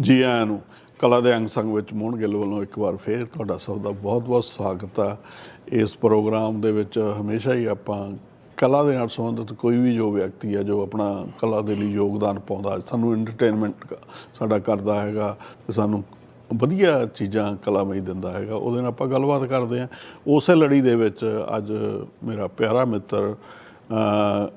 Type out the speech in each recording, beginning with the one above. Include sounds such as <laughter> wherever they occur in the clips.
ਜੀ ਆਇਆਂ ਨੂੰ, ਕਲਾ ਦੇ ਅੰਗ ਸੰਗ ਵਿੱਚ ਮੋਹਨ ਗਿੱਲ ਵੱਲੋਂ ਇੱਕ ਵਾਰ ਫੇਰ ਤੁਹਾਡਾ ਸਭ ਦਾ ਬਹੁਤ-ਬਹੁਤ ਸਵਾਗਤ ਆ। ਇਸ ਪ੍ਰੋਗਰਾਮ ਦੇ ਵਿੱਚ ਹਮੇਸ਼ਾ ਹੀ ਆਪਾਂ ਕਲਾ ਦੇ ਨਾਲ ਸੰਬੰਧਿਤ ਕੋਈ ਵੀ ਜੋ ਵਿਅਕਤੀ ਆ, ਜੋ ਆਪਣਾ ਕਲਾ ਦੇ ਲਈ ਯੋਗਦਾਨ ਪਾਉਂਦਾ, ਸਾਨੂੰ ਐਂਟਰਟੇਨਮੈਂਟ ਸਾਡਾ ਕਰਦਾ ਹੈਗਾ ਤੇ ਸਾਨੂੰ ਵਧੀਆ ਚੀਜ਼ਾਂ ਕਲਾਮਈ ਦਿੰਦਾ ਹੈਗਾ, ਉਹਦੇ ਨਾਲ ਆਪਾਂ ਗੱਲਬਾਤ ਕਰਦੇ ਹਾਂ ਉਸੇ ਲੜੀ ਦੇ ਵਿੱਚ ਅੱਜ ਮੇਰਾ ਪਿਆਰਾ ਮਿੱਤਰ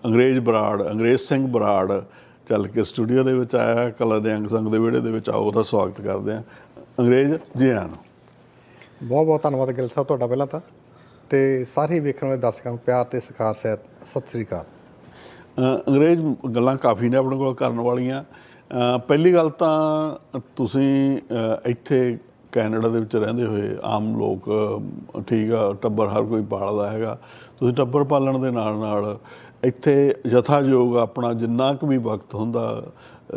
ਅੰਗਰੇਜ਼ ਬਰਾੜ, ਅੰਗਰੇਜ਼ ਸਿੰਘ ਬਰਾੜ ਚੱਲ ਕੇ ਸਟੂਡੀਓ ਦੇ ਵਿੱਚ ਆਇਆ ਕਲਾ ਦੇ ਅੰਗ ਸੰਗ ਦੇ ਵਿਹੜੇ ਦੇ ਵਿੱਚ ਆਓ ਉਹਦਾ ਸਵਾਗਤ ਕਰਦੇ ਹਾਂ। ਅੰਗਰੇਜ਼ ਜੀ ਆਇਆਂ ਨੂੰ। ਬਹੁਤ ਬਹੁਤ ਧੰਨਵਾਦ ਗਿੱਲ ਸਾਹਿਬ ਤੁਹਾਡਾ ਪਹਿਲਾਂ ਤਾਂ। ਤੇ ਸਾਰੇ ਵੇਖਣ ਵਾਲੇ ਦਰਸ਼ਕਾਂ ਨੂੰ ਪਿਆਰ ਤੇ ਸਤਿਕਾਰ ਸਹਿਤ ਸਤਿ ਸ੍ਰੀ ਅਕਾਲ। ਅੰਗਰੇਜ਼ ਗੱਲਾਂ ਕਾਫੀ ਨੇ ਆਪਣੇ ਕੋਲ ਕਰਨ ਵਾਲੀਆਂ। ਪਹਿਲੀ ਗੱਲ ਤਾਂ ਤੁਸੀਂ ਇੱਥੇ ਕੈਨੇਡਾ ਦੇ ਵਿੱਚ ਰਹਿੰਦੇ ਹੋਏ ਆਮ ਲੋਕ ਠੀਕ ਆ ਟੱਬਰ ਹਰ ਕੋਈ ਪਾਲਦਾ ਹੈਗਾ। ਤੁਸੀਂ ਟੱਬਰ ਪਾਲਣ ਦੇ ਨਾਲ ਨਾਲ ਇੱਥੇ ਯਥਾਯੋਗ ਆਪਣਾ ਜਿੰਨਾ ਕੁ ਵੀ ਵਕਤ ਹੁੰਦਾ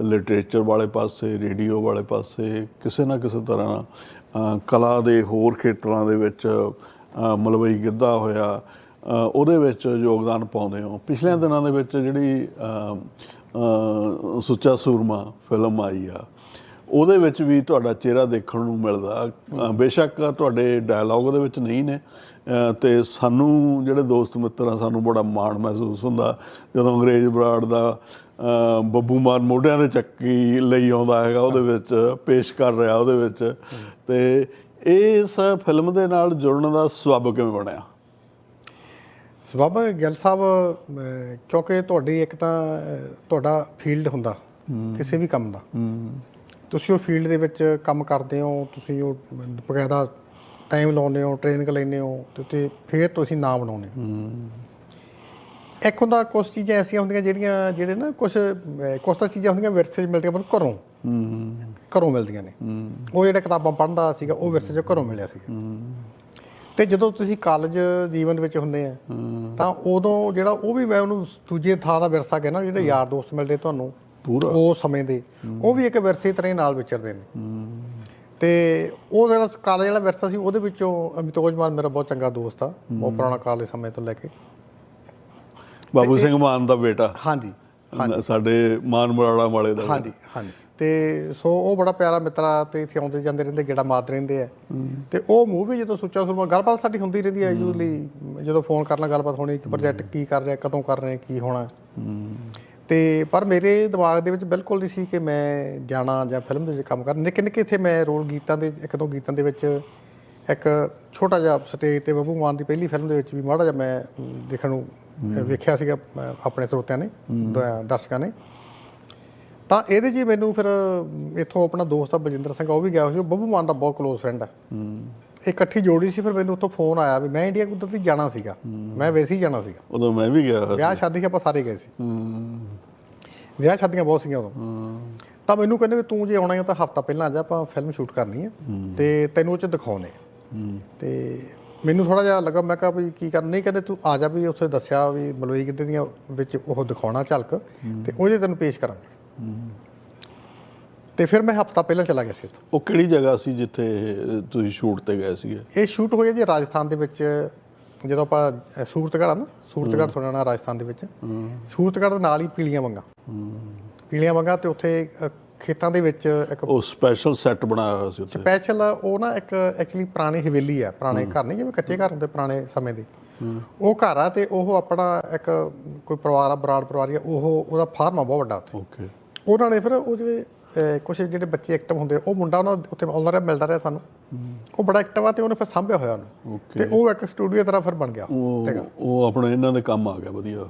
ਲਿਟਰੇਚਰ ਵਾਲੇ ਪਾਸੇ ਰੇਡੀਓ ਵਾਲੇ ਪਾਸੇ, ਕਿਸੇ ਨਾ ਕਿਸੇ ਤਰ੍ਹਾਂ ਕਲਾ ਦੇ ਹੋਰ ਖੇਤਰਾਂ ਦੇ ਵਿੱਚ ਮਲਵਈ ਗਿੱਧਾ ਹੋਇਆ ਉਹਦੇ ਵਿੱਚ ਯੋਗਦਾਨ ਪਾਉਂਦੇ ਹੋ। ਪਿਛਲੇ ਦਿਨਾਂ ਦੇ ਵਿੱਚ ਜਿਹੜੀ ਸੁੱਚਾ ਸੂਰਮਾ ਫਿਲਮ ਆਈ ਆ ਉਹਦੇ ਵਿੱਚ ਵੀ ਤੁਹਾਡਾ ਚਿਹਰਾ ਦੇਖਣ ਨੂੰ ਮਿਲਦਾ। ਬੇਸ਼ੱਕ ਤੁਹਾਡੇ ਡਾਇਲੌਗ ਦੇ ਵਿੱਚ ਨਹੀਂ ਨੇ। ਤੇ ਸਾਨੂੰ ਜਿਹੜੇ ਦੋਸਤ ਮਿੱਤਰ ਆ ਸਾਨੂੰ ਬੜਾ ਮਾਣ ਮਹਿਸੂਸ ਹੁੰਦਾ। ਜਦੋਂ ਅੰਗਰੇਜ਼ ਬਰਾੜ ਦਾ ਬੱਬੂ ਮਾਨ ਮੋਢਿਆਂ ਦੇ ਚੱਕੀ ਲਈ ਆਉਂਦਾ ਹੈਗਾ ਉਹਦੇ ਵਿੱਚ ਪੇਸ਼ ਕਰ ਰਿਹਾ ਉਹਦੇ ਵਿੱਚ। ਤੇ ਇਸ ਫਿਲਮ ਦੇ ਨਾਲ ਜੁੜਨ ਦਾ ਸਬਬ ਕਿਵੇਂ ਬਣਿਆ? ਸਬਬ ਗਿੱਲ ਸਾਹਿਬ ਕਿਉਂਕਿ ਤੁਹਾਡੀ ਇੱਕ ਤਾਂ ਤੁਹਾਡਾ ਫੀਲਡ ਹੁੰਦਾ ਕਿਸੇ ਵੀ ਕੰਮ ਦਾ। ਤੁਸੀਂ ਉਹ ਫੀਲਡ ਦੇ ਵਿੱਚ ਕੰਮ ਕਰਦੇ ਹੋ ਤੁਸੀਂ ਉਹ ਬਕਾਇਦਾ ਟਾਈਮ ਲਾਉਂਦੇ ਹੋ ਟ੍ਰੇਨਿੰਗ ਲੈਂਦੇ ਹੋ ਤੇ ਤੇ ਫਿਰ ਤੁਸੀਂ ਨਾਮ ਬਣਾਉਂਦੇ ਹੋ। ਇੱਕ ਹੁੰਦਾ ਕੁਝ ਚੀਜ਼ਾਂ ਐਸੀਆਂ ਹੁੰਦੀਆਂ ਜਿਹੜੀਆਂ ਜਿਹੜੇ ਨਾ ਕੁਝ ਕੁਝ ਤਾਂ ਚੀਜ਼ਾਂ ਹੁੰਦੀਆਂ ਵਿਰਸੇ 'ਚ ਮਿਲਦੀਆਂ ਪਰ ਘਰੋਂ ਘਰੋਂ ਮਿਲਦੀਆਂ ਨੇ। ਉਹ ਜਿਹੜਾ ਕਿਤਾਬਾਂ ਪੜ੍ਹਦਾ ਸੀਗਾ ਉਹ ਵਿਰਸੇ 'ਚ ਘਰੋਂ ਮਿਲਿਆ ਸੀਗਾ। ਤੇ ਜਦੋਂ ਤੁਸੀਂ ਕਾਲਜ ਜੀਵਨ ਵਿੱਚ ਹੁੰਦੇ ਆ ਤਾਂ ਉਦੋਂ ਜਿਹੜਾ ਉਹ ਵੀ ਮੈਂ ਉਹਨੂੰ ਦੂਜੇ ਥਾਂ ਦਾ ਵਿਰਸਾ ਕਹਿੰਦਾ ਜਿਹੜੇ ਯਾਰ ਦੋਸਤ ਮਿਲਦੇ ਤੁਹਾਨੂੰ ਪੂਰਾ। ਉਹ ਸਮੇਂ ਦੇ। ਉਹ ਵੀ ਇੱਕ ਵਿਰਸੇ ਤਰ੍ਹਾਂ ਨਾਲ ਵਿਚਰਦੇ ਨੇ। ਤੇ ਉਹ ਜਿਹੜਾ ਕਾਲਜ ਵਾਲਾ ਵਿਰਸਾ ਸੀ ਉਹਦੇ ਵਿੱਚੋਂ ਅਮਿਤੋਜ ਮਾਨ ਮੇਰਾ ਬਹੁਤ ਚੰਗਾ ਦੋਸਤ ਆ ਬਹੁਤ ਪੁਰਾਣਾ ਕਾਲਜ ਸਮੇਂ ਤੋਂ ਲੈ ਕੇ। ਬਾਬੂ ਸਿੰਘ ਮਾਨ ਦਾ ਬੇਟਾ। ਹਾਂਜੀ ਸਾਡੇ ਮਾਨ ਮਰਾੜਾ ਵਾਲੇ ਦਾ। ਹਾਂਜੀ ਹਾਂਜੀ। ਤੇ ਸੋ ਉਹ ਬੜਾ ਪਿਆਰਾ ਮਿੱਤਰ ਆ ਤੇ ਇੱਥੇ ਆਉਂਦੇ ਜਾਂਦੇ ਰਹਿੰਦੇ ਗੇੜਾ ਮਾਰਦੇ ਰਹਿੰਦੇ ਆ। ਤੇ ਉਹ ਮੂਵੀ ਜਦੋਂ ਸੁੱਚਾ ਸੁਰਮਾ ਗੱਲਬਾਤ ਸਾਡੀ ਹੁੰਦੀ ਰਹਿੰਦੀ ਹੈ। ਯੂਜ਼ਲੀ ਜਦੋਂ ਫੋਨ ਕਰਨਾ ਗੱਲਬਾਤ ਹੋਣੀ ਕਿ ਪ੍ਰੋਜੈਕਟ ਕੀ ਕਰ ਰਿਹਾ ਕਦੋਂ ਕਰ ਰਹੇ ਕੀ ਹੋਣਾ। ਤੇ ਪਰ ਮੇਰੇ ਦਿਮਾਗ ਦੇ ਵਿੱਚ ਬਿਲਕੁਲ ਨਹੀਂ ਸੀ ਕਿ ਮੈਂ ਜਾਣਾ ਜਾਂ ਫਿਲਮ ਦੇ ਵਿੱਚ ਕੰਮ ਕਰਨਾ। ਨਿੱਕੇ ਨਿੱਕੇ ਇੱਥੇ ਮੈਂ ਰੋਲ ਗੀਤਾਂ ਦੇ ਇੱਕ ਦੋ ਗੀਤਾਂ ਦੇ ਵਿੱਚ ਇੱਕ ਛੋਟਾ ਜਿਹਾ ਸਟੇਜ ਤੇ ਬੱਬੂ ਮਾਨ ਦੀ ਪਹਿਲੀ ਫਿਲਮ ਦੇ ਵਿੱਚ ਵੀ ਮਾੜਾ ਜਿਹਾ ਮੈਂ ਦੇਖਣ ਨੂੰ ਵੇਖਿਆ ਸੀਗਾ ਆਪਣੇ ਸਰੋਤਿਆਂ ਨੇ ਦਰਸ਼ਕਾਂ ਨੇ। ਤਾਂ ਇਹਦੇ ਹੀ ਮੈਨੂੰ ਫਿਰ ਇੱਥੋਂ ਆਪਣਾ ਦੋਸਤ ਆ ਬਲਜਿੰਦਰ ਸਿੰਘ ਉਹ ਵੀ ਗਿਆ ਹੋਇਆ ਸੀ। ਉਹ ਬੱਬੂ ਮਾਨ ਦਾ ਬਹੁਤ ক্লোਜ਼ ਫਰੈਂਡ ਆ। ਇਕੱਠੀ ਜੋੜੀ ਸੀ ਫਿਰ ਮੈਨੂੰ ਉੱਥੋਂ ਫੋਨ ਆਇਆ ਵੀ ਮੈਂ ਇੰਡੀਆ ਕੁਦਰਤੀ ਜਾਣਾ ਸੀਗਾ। ਮੈਂ ਵੈਸੇ ਹੀ ਜਾਣਾ ਸੀਗਾ। ਉਦੋਂ ਮੈਂ ਵੀ ਗਿਆ ਹੋਇਆ ਸੀ। ਵਿਆਹ ਸ਼ਾਦੀ 'ਚ ਆਪਾਂ ਸਾਰੇ ਗਏ ਸੀ। ਹੂੰ। ਵਿਆਹ ਸ਼ਾਦੀਆਂ ਬਹੁਤ ਸੀਗੀਆਂ ਉਦੋਂ। ਤਾਂ ਮੈਨੂੰ ਕਹਿੰਦੇ ਵੀ ਤੂੰ ਜੇ ਆਉਣਾ ਹੈ ਤਾਂ ਹਫਤਾ ਪਹਿਲਾਂ ਆ ਜਾ ਆਪਾਂ ਫਿਲਮ ਸ਼ੂਟ ਕਰਨੀ ਹੈ। ਤੇ ਤੈਨੂੰ ਉਹ ਚ ਦਿਖਾਉਣੇ ਆ। ਤੇ ਮੈਨੂੰ ਥੋੜਾ ਜਿਹਾ ਲੱਗਾ ਮੈਂ ਕਿਹਾ ਵੀ ਕੀ ਕਰ ਨਹੀਂ ਕਹਿੰਦੇ ਤੂੰ ਆ ਜਾ ਵੀ ਉੱਥੇ ਦੱਸਿਆ ਵੀ ਮਲੋਈ ਕਿਤੇ ਦੀਆਂ ਵਿੱਚ ਉਹ ਦਿਖਾਉਣਾ ਝਲਕ। ਤੇ ਉਹ ਜੇ ਤੈਨੂੰ ਪੇਸ਼ ਕਰਾਂਗੇ। ਤੇ ਫਿਰ ਮੈਂ ਹਫਤਾ ਪਹਿਲਾਂ ਚਲਾ ਗਿਆ ਸੀ ਇੱਥੋਂ। ਉਹ ਕਿਹੜੀ ਜਗ੍ਹਾ ਸੀ ਜਿੱਥੇ ਤੁਸੀਂ ਸ਼ੂਟ ਤੇ ਗਏ ਸੀਗੇ? ਇਹ ਸ਼ੂਟ ਹੋਇਆ ਜੀ ਰਾਜਸਥਾਨ ਦੇ ਵਿੱਚ ਜਦੋਂ ਆਪਾਂ ਸੂਰਤਗੜ੍ਹ ਆ ਨਾ ਸੂਰਤਗੜ੍ਹ ਸੁਣਨਾ ਰਾਜਸਥਾਨ ਦੇ ਵਿੱਚ। ਸੂਰਤਗੜ੍ਹ ਦੇ ਨਾਲ ਹੀ ਪੀਲੀਆਂ ਵੰਗਾਂ। ਪੀਲੀਆਂ ਵੰਗਾਂ ਤੇ ਉੱਥੇ ਖੇਤਾਂ ਦੇ ਵਿੱਚ ਇੱਕ ਉਹ ਸਪੈਸ਼ਲ ਸੈੱਟ ਬਣਾਇਆ ਹੋਇਆ ਸੀ ਉੱਥੇ। ਸਪੈਸ਼ਲ ਉਹ ਨਾ ਇੱਕ ਐਕਚੁਅਲੀ ਪੁਰਾਣੀ ਹਵੇਲੀ ਆ ਪੁਰਾਣੇ ਘਰ ਨਹੀਂ ਜਿਵੇਂ ਕੱਚੇ ਘਰ ਹੁੰਦੇ ਪੁਰਾਣੇ ਸਮੇਂ ਦੇ। ਉਹ ਘਰ ਆ ਤੇ ਉਹ ਆਪਣਾ ਇੱਕ ਕੋਈ ਪਰਿਵਾਰ ਆ ਬਰਾੜ ਪਰਿਵਾਰ ਆ ਉਹ ਉਹਦਾ ਫਾਰਮ ਆ ਬਹੁਤ ਵੱਡਾ ਉੱਥੇ। ਓਕੇ ਉਹਨਾਂ ਨੇ ਫਿਰ ਉਹ ਜਿਹੜੇ ਕੁਝ ਜਿਹੜੇ ਬੱਚੇ ਐਕਟਿਵ ਹੁੰਦੇ ਉਹ ਮੁੰਡਾ ਉਹਨਾਂ ਉੱਥੇ ਆਉਂਦਾ ਰਿਹਾ ਮਿਲਦਾ ਰਿਹਾ ਸਾਨੂੰ। ਉਹ ਬੜਾ ਐਕਟਿਵ ਆ ਤੇ ਉਹਨੇ ਫਿਰ ਸਾਂਭਿਆ ਹੋਇਆ ਉਹਨੂੰ। ਤੇ ਉਹ ਇੱਕ ਸਟੂਡੀਓ ਤਰ੍ਹਾਂ ਫਿਰ ਬਣ ਗਿਆ। ਉਹ ਆਪਣੇ ਇਹਨਾਂ ਦੇ ਕੰਮ ਆ ਗਿਆ ਵਧੀਆ।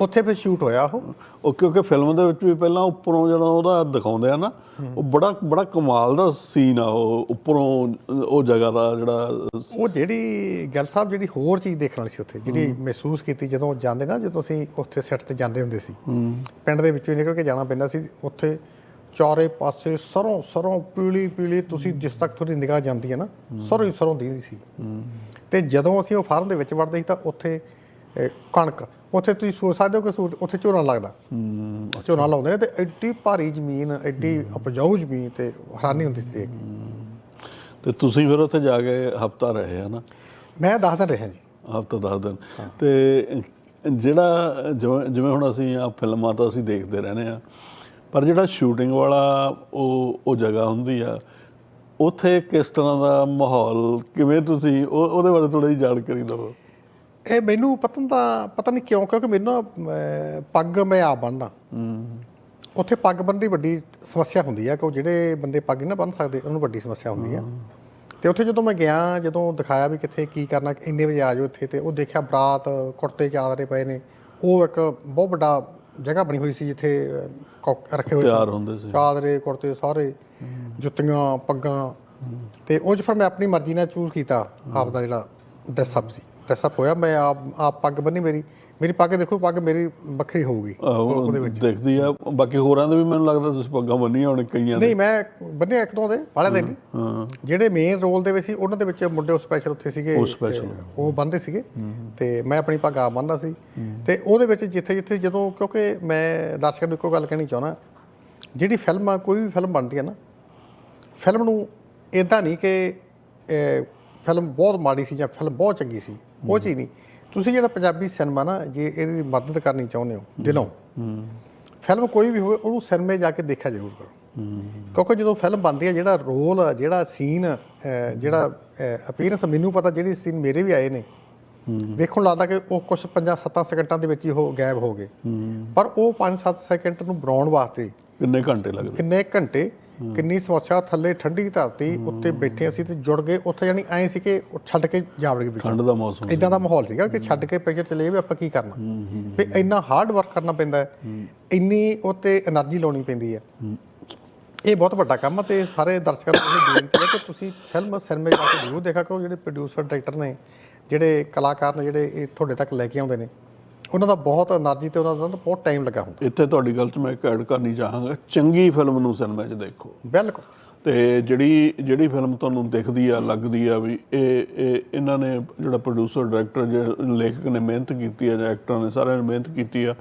ਉੱਥੇ ਫਿਰ ਸ਼ੂਟ ਹੋਇਆ ਉਹ। ਉਹ ਕਿਉਂਕਿ ਫਿਲਮ ਦੇ ਵਿੱਚ ਵੀ ਪਹਿਲਾਂ ਉੱਪਰੋਂ ਜਦੋਂ ਉਹਦਾ ਦਿਖਾਉਂਦੇ ਆ ਨਾ ਉਹ ਬੜਾ ਬੜਾ ਕਮਾਲ ਦਾ ਸੀਨ ਆ ਉਹ ਉੱਪਰੋਂ ਉਹ ਜਗ੍ਹਾ ਦਾ ਜਿਹੜਾ ਉਹ ਜਿਹੜੀ ਗੱਲ ਸਾਹਿਬ ਜਿਹੜੀ ਹੋਰ ਚੀਜ਼ ਦੇਖਣ ਵਾਲੀ ਸੀ ਉੱਥੇ ਜਿਹੜੀ ਮਹਿਸੂਸ ਕੀਤੀ ਜਦੋਂ ਜਾਂਦੇ ਨਾ ਜਦੋਂ ਅਸੀਂ ਉੱਥੇ ਸੈੱਟ ਤੇ ਜਾਂਦੇ ਹੁੰਦੇ ਸੀ। ਪਿੰਡ ਦੇ ਵਿੱਚੋਂ ਨਿਕਲ ਕੇ ਜਾਣਾ ਪੈਂਦਾ ਸੀ ਉੱਥੇ ਚਾਰੇ ਪਾਸੇ ਸਰੋਂ ਸਰੋਂ ਪੀਲੀ ਪੀਲੀ ਤੁਸੀਂ ਜਿਸ ਤੱਕ ਤੁਹਾਡੀ ਨਿਗਾਹ ਜਾਂਦੀ ਹੈ ਨਾ ਸਰੋਂ ਹੀ ਸਰੋਂ ਦੀਦੀ ਸੀ। ਤੇ ਜਦੋਂ ਅਸੀਂ ਉਹ ਫਾਰਮ ਦੇ ਵਿੱਚ ਵੜਦੇ ਸੀ ਤਾਂ ਉੱਥੇ ਅਹ, ਕਣਕ ਉੱਥੇ ਤੁਸੀਂ ਸੋਚ ਸਕਦੇ ਹੋ ਕਿ ਸੂਟ ਉੱਥੇ ਝੋਨਾ ਲੱਗਦਾ। ਝੋਨਾ ਲਾਉਂਦੇ ਨੇ ਤੇ ਐਡੀ ਭਾਰੀ ਜ਼ਮੀਨ ਐਡੀ ਉਪਜਾਊ ਜ਼ਮੀਨ ਤੇ ਹੈਰਾਨੀ ਹੁੰਦੀ ਸੀ ਦੇਖ ਕੇ। ਤੇ ਤੁਸੀਂ ਫਿਰ ਉੱਥੇ ਜਾ ਕੇ ਹਫਤਾ ਰਹੇ ਹਨਾ ਮੈਂ ਦੱਸ ਦਿਨ ਰਿਹਾ ਜੀ। ਹਫਤਾ ਦਸ ਦਿਨ। ਤੇ ਜਿਹੜਾ ਜਿਵੇਂ ਜਿਵੇਂ ਹੁਣ ਅਸੀਂ ਆ ਫਿਲਮਾਂ ਤਾਂ ਅਸੀਂ ਦੇਖਦੇ ਰਹਿੰਦੇ ਆ ਪਰ ਜਿਹੜਾ ਸ਼ੂਟਿੰਗ ਵਾਲਾ ਉਹ ਉਹ ਜਗ੍ਹਾ ਹੁੰਦੀ ਆ ਉੱਥੇ ਕਿਸ ਤਰ੍ਹਾਂ ਦਾ ਮਾਹੌਲ ਕਿਵੇਂ ਤੁਸੀਂ ਉਹ ਉਹਦੇ ਬਾਰੇ ਥੋੜੀ ਜਿਹੀ ਜਾਣਕਾਰੀ ਦਿਓ। ਇਹ ਮੈਨੂੰ ਪਤਾ ਤਾਂ ਪਤਾ ਨਹੀਂ ਕਿਉਂ ਕਿਉਂਕਿ ਮੈਨੂੰ ਪੱਗ ਮੈਂ ਆਪ ਬੰਨਦਾ। ਉੱਥੇ ਪੱਗ ਬੰਨ੍ਹਣ ਦੀ ਵੱਡੀ ਸਮੱਸਿਆ ਹੁੰਦੀ ਆ ਕਿ ਉਹ ਜਿਹੜੇ ਬੰਦੇ ਪੱਗ ਨਹੀਂ ਬੰਨ ਸਕਦੇ ਉਹਨੂੰ ਵੱਡੀ ਸਮੱਸਿਆ ਹੁੰਦੀ ਆ। ਤੇ ਉੱਥੇ ਜਦੋਂ ਮੈਂ ਗਿਆ ਜਦੋਂ ਦਿਖਾਇਆ ਵੀ ਕਿੱਥੇ ਕੀ ਕਰਨਾ ਇੰਨੇ ਵਜੇ ਆ ਜਾਓ ਇੱਥੇ ਤੇ ਉਹ ਦੇਖਿਆ ਬਰਾਤ ਕੁੜਤੇ ਚਾਦਰੇ ਪਏ ਨੇ ਉਹ ਇੱਕ ਬਹੁਤ ਵੱਡਾ ਜਗ੍ਹਾ ਬਣੀ ਹੋਈ ਸੀ ਜਿੱਥੇ ਕੌਕ- ਰੱਖੇ ਹੋਏ ਤਿਆਰ ਹੁੰਦੇ ਸੀ। ਚਾਦਰੇ ਕੁੜਤੇ ਸਾਰੇ ਜੁੱਤੀਆਂ ਪੱਗਾਂ। ਤੇ ਉਹ 'ਚ ਫਿਰ ਮੈਂ ਆਪਣੀ ਮਰਜ਼ੀ ਨਾਲ ਚੂਜ਼ ਕੀਤਾ ਆਪ ਦਾ ਜਿਹੜਾ ਡਰੈਸ ਅਪ ਸੀ। ਡਰੈਸ ਅਪ ਹੋਇਆ ਮੈਂ ਆਪ ਆਪ ਪੱਗ ਬੰਨੀ ਮੇਰੀ। ਮੇਰੀ ਪੱਗ ਦੇਖੋ ਪੱਗ ਮੇਰੀ ਵੱਖਰੀ ਹੋਊਗੀ ਉਹ ਦੇਖਦੀ ਆ। ਬਾਕੀ ਹੋਰਾਂ ਦੇ ਵੀ ਮੈਨੂੰ ਲੱਗਦਾ ਤੁਸੀਂ ਪੱਗਾਂ ਬੰਨੀਆਂ ਹੋਣ ਕਈਆਂ ਨਹੀਂ ਮੈਂ ਬੰਨਿਆ ਇੱਕ ਦੋ ਦੇ ਵਾਲਿਆਂ ਦੇ ਨਹੀਂ। ਹਾਂ। ਜਿਹੜੇ ਮੇਨ ਰੋਲ ਦੇ ਵਿੱਚ ਸੀ ਉਹਨਾਂ ਦੇ ਵਿੱਚ ਮੁੰਡੇ ਉਹ ਸਪੈਸ਼ਲ ਉੱਥੇ ਸੀਗੇ ਉਹ। ਤੇ ਬੰਦੇ ਸੀਗੇ। ਤੇ ਮੈਂ ਆਪਣੀ ਪੱਗ ਆਪ ਬੰਨਦਾ ਸੀ। ਤੇ ਉਹਦੇ ਵਿੱਚ ਜਿੱਥੇ ਜਿੱਥੇ ਜਦੋਂ ਕਿਉਂਕਿ ਮੈਂ ਦਰਸ਼ਕਾਂ ਨੂੰ ਇੱਕੋ ਗੱਲ ਕਹਿਣੀ ਚਾਹੁੰਦਾ ਜਿਹੜੀ ਫਿਲਮ ਆ ਕੋਈ ਵੀ ਫਿਲਮ ਬਣਦੀ ਹੈ ਨਾ ਫਿਲਮ ਨੂੰ ਇਦਾਂ ਨਹੀਂ ਕਿ ਫਿਲਮ ਬਹੁਤ ਮਾੜੀ ਸੀ ਜਾਂ ਫਿਲਮ ਬਹੁਤ ਚੰਗੀ ਸੀ ਉਹ ਚੀਜ਼ ਨਹੀਂ। ਤੁਸੀਂ ਜਿਹੜਾ ਪੰਜਾਬੀ ਸਿਨੇਮਾ ਨਾ ਜੇ ਇਹਦੀ ਮਦਦ ਕਰਨੀ ਚਾਹੁੰਦੇ ਹੋ ਦਿਲੋਂ ਫਿਲਮ ਕੋਈ ਵੀ ਹੋਵੇ ਉਹਨੂੰ ਸਿਨੇਮੇ ਜਾ ਕੇ ਦੇਖਿਆ ਜ਼ਰੂਰ ਕਰੋ। ਕਿਉਂਕਿ ਜਦੋਂ ਫਿਲਮ ਬਣਦੀ ਹੈ ਜਿਹੜਾ ਰੋਲ ਜਿਹੜਾ ਸੀਨ ਜਿਹੜਾ ਅਪੀਅਰੈਂਸ ਮੈਨੂੰ ਪਤਾ ਜਿਹੜੀ ਸੀਨ ਮੇਰੇ ਵੀ ਆਏ ਨੇ। ਵੇਖਣ ਲੱਗਦਾ ਕਿ ਉਹ ਕੁਝ 5-7 ਸੈਕਿੰਡਾਂ ਦੇ ਵਿੱਚ ਹੀ ਉਹ ਗਾਇਬ ਹੋ ਗਏ। ਪਰ ਉਹ 5-7 ਸੈਕਿੰਡ ਨੂੰ ਬਣਾਉਣ ਵਾਸਤੇ ਕਿੰਨੇ ਘੰਟੇ ਲੱਗਦੇ? ਕਿੰਨੇ ਘੰਟੇ ਕਿੰਨੀ ਸਮੱਸਿਆ ਥੱਲੇ ਠੰਡੀ ਧਰਤੀ ਉੱਤੇ ਬੈਠੇ ਅਸੀਂ ਤੇ ਜੁੜ ਗਏ ਉੱਥੇ ਯਾਨੀ ਐ ਸੀ ਕਿ ਛੱਡ ਕੇ ਜਾਵੜਗੇ ਵਿੱਚ। ਠੰਡ ਦਾ ਮੌਸਮ ਇਦਾਂ ਦਾ ਮਾਹੌਲ ਸੀਗਾ ਕਿ ਛੱਡ ਕੇ ਪਿੱਛੇ ਚਲੇ ਵੀ ਆਪਾਂ ਕੀ ਕਰਨਾ? ਵੀ ਇੰਨਾ ਹਾਰਡ ਵਰਕ ਕਰਨਾ ਪੈਂਦਾ ਹੈ। ਇੰਨੀ ਉੱਤੇ એનર્ਜੀ ਲਾਉਣੀ ਪੈਂਦੀ ਹੈ। ਇਹ ਬਹੁਤ ਵੱਡਾ ਕੰਮ ਹੈ ਤੇ ਸਾਰੇ ਦਰਸ਼ਕਾਂ ਨੂੰ ਇਹ ਬੇਨਤੀ ਹੈ ਕਿ ਤੁਸੀਂ ਫਿਲਮ ਸਿਨੇਮੇ ਜਾ ਕੇ ਜ਼ਰੂਰ ਦੇਖਿਆ ਕਰੋ ਜਿਹੜੇ ਪ੍ਰੋਡਿਊਸਰ ਡਾਇਰੈਕਟਰ ਨੇ ਜਿਹੜੇ ਕਲਾਕਾਰ ਨੇ ਜਿਹੜੇ ਇਹ ਤੁਹਾਡੇ ਤੱਕ ਲੈ ਕੇ ਆਉਂਦੇ ਨੇ। ਉਹਨਾਂ ਦਾ ਬਹੁਤ એનર્ਜੀ ਤੇ ਉਹਨਾਂ ਦਾ ਬਹੁਤ ਟਾਈਮ ਲੱਗਾ ਹੁੰਦਾ। ਇੱਥੇ ਤੁਹਾਡੀ ਗੱਲ 'ਚ ਮੈਂ ਇੱਕ ਐਡ ਕਰਨੀ ਚਾਹਾਂਗਾ। ਚੰਗੀ ਫਿਲਮ ਨੂੰ ਸਿਨੇਮਾ 'ਚ ਦੇਖੋ। ਬਿਲਕੁਲ। ਤੇ ਜਿਹੜੀ ਜਿਹੜੀ ਫਿਲਮ ਤੁਹਾਨੂੰ ਦਿਖਦੀ ਆ ਲੱਗਦੀ ਆ ਵੀ ਇਹ ਇਹਨਾਂ ਨੇ ਜਿਹੜਾ ਪ੍ਰੋਡਿਊਸਰ ਡਾਇਰੈਕਟਰ ਜਿਹੜੇ ਲੇਖਕ ਨੇ ਮਿਹਨਤ ਕੀਤੀ ਆ ਜਾਂ ਐਕਟਰਾਂ ਨੇ ਸਾਰਿਆਂ ਨੇ ਮਿਹਨਤ ਕੀਤੀ ਆ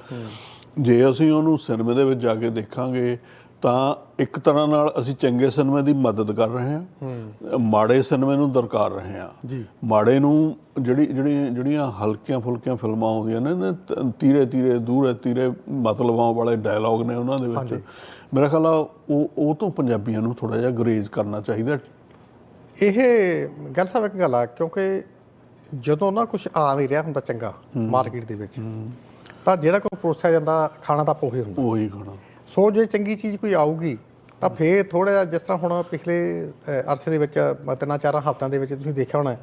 ਜੇ ਅਸੀਂ ਉਹਨੂੰ ਸਿਨੇਮੇ ਦੇ ਵਿੱਚ ਜਾ ਕੇ ਦੇਖਾਂਗੇ ਤਾਂ ਇੱਕ ਤਰ੍ਹਾਂ ਨਾਲ ਅਸੀਂ ਚੰਗੇ ਸਿਨੇਮੇ ਦੀ ਮਦਦ ਕਰ ਰਹੇ ਹਾਂ। ਮਾੜੇ ਸਿਨੇਮੇ ਨੂੰ ਦਰਕਾਰ ਰਹੇ ਹਾਂ। ਜੀ। ਮਾੜੇ ਨੂੰ ਜਿਹੜੀ ਜਿਹੜੀ ਜਿਹੜੀਆਂ ਹਲਕੀਆਂ ਫੁਲਕੀਆਂ ਫਿਲਮਾਂ ਆਉਂਦੀਆਂ ਨੇ ਤੀਰੇ ਤੀਰੇ ਦੂਰੇ ਤੀਰੇ ਮਤਲਬਾਂ ਵਾਲੇ ਡਾਇਲੌਗ ਨੇ ਉਹਨਾਂ ਦੇ ਵਿੱਚ। ਮੇਰਾ ਖਿਆਲ ਆ ਉਹ ਉਹ ਤੋਂ ਪੰਜਾਬੀਆਂ ਨੂੰ ਥੋੜਾ ਜਿਹਾ ਗਰੇਜ਼ ਕਰਨਾ ਚਾਹੀਦਾ। ਇਹ ਗੱਲ ਸਾਹਿਬ ਇੱਕ ਗੱਲ ਆ ਕਿਉਂਕਿ ਜਦੋਂ ਨਾ ਕੁਝ ਆ ਨਹੀਂ ਰਿਹਾ ਹੁੰਦਾ ਚੰਗਾ ਮਾਰਕੀਟ ਦੇ ਵਿੱਚ ਤਾਂ ਜਿਹੜਾ ਕੋਈ ਪਰੋਸਿਆ ਜਾਂਦਾ ਖਾਣਾ ਤਾਂ ਪੋਹੇ ਹੁੰਦਾ। ਉਹੀ ਖਾਣਾ। ਸੋ ਜੇ ਚੰਗੀ ਚੀਜ਼ ਕੋਈ ਆਊਗੀ ਤਾਂ ਫੇਰ ਥੋੜਾ ਜਿਹਾ ਜਿਸ ਤਰ੍ਹਾਂ ਹੁਣ ਪਿਛਲੇ ਅਰਸੇ ਦੇ ਵਿੱਚ ਤਿੰਨਾਂ ਚਾਰਾਂ ਹਫ਼ਤਿਆਂ ਦੇ ਵਿੱਚ ਤੁਸੀਂ ਦੇਖਿਆ ਹੋਣਾ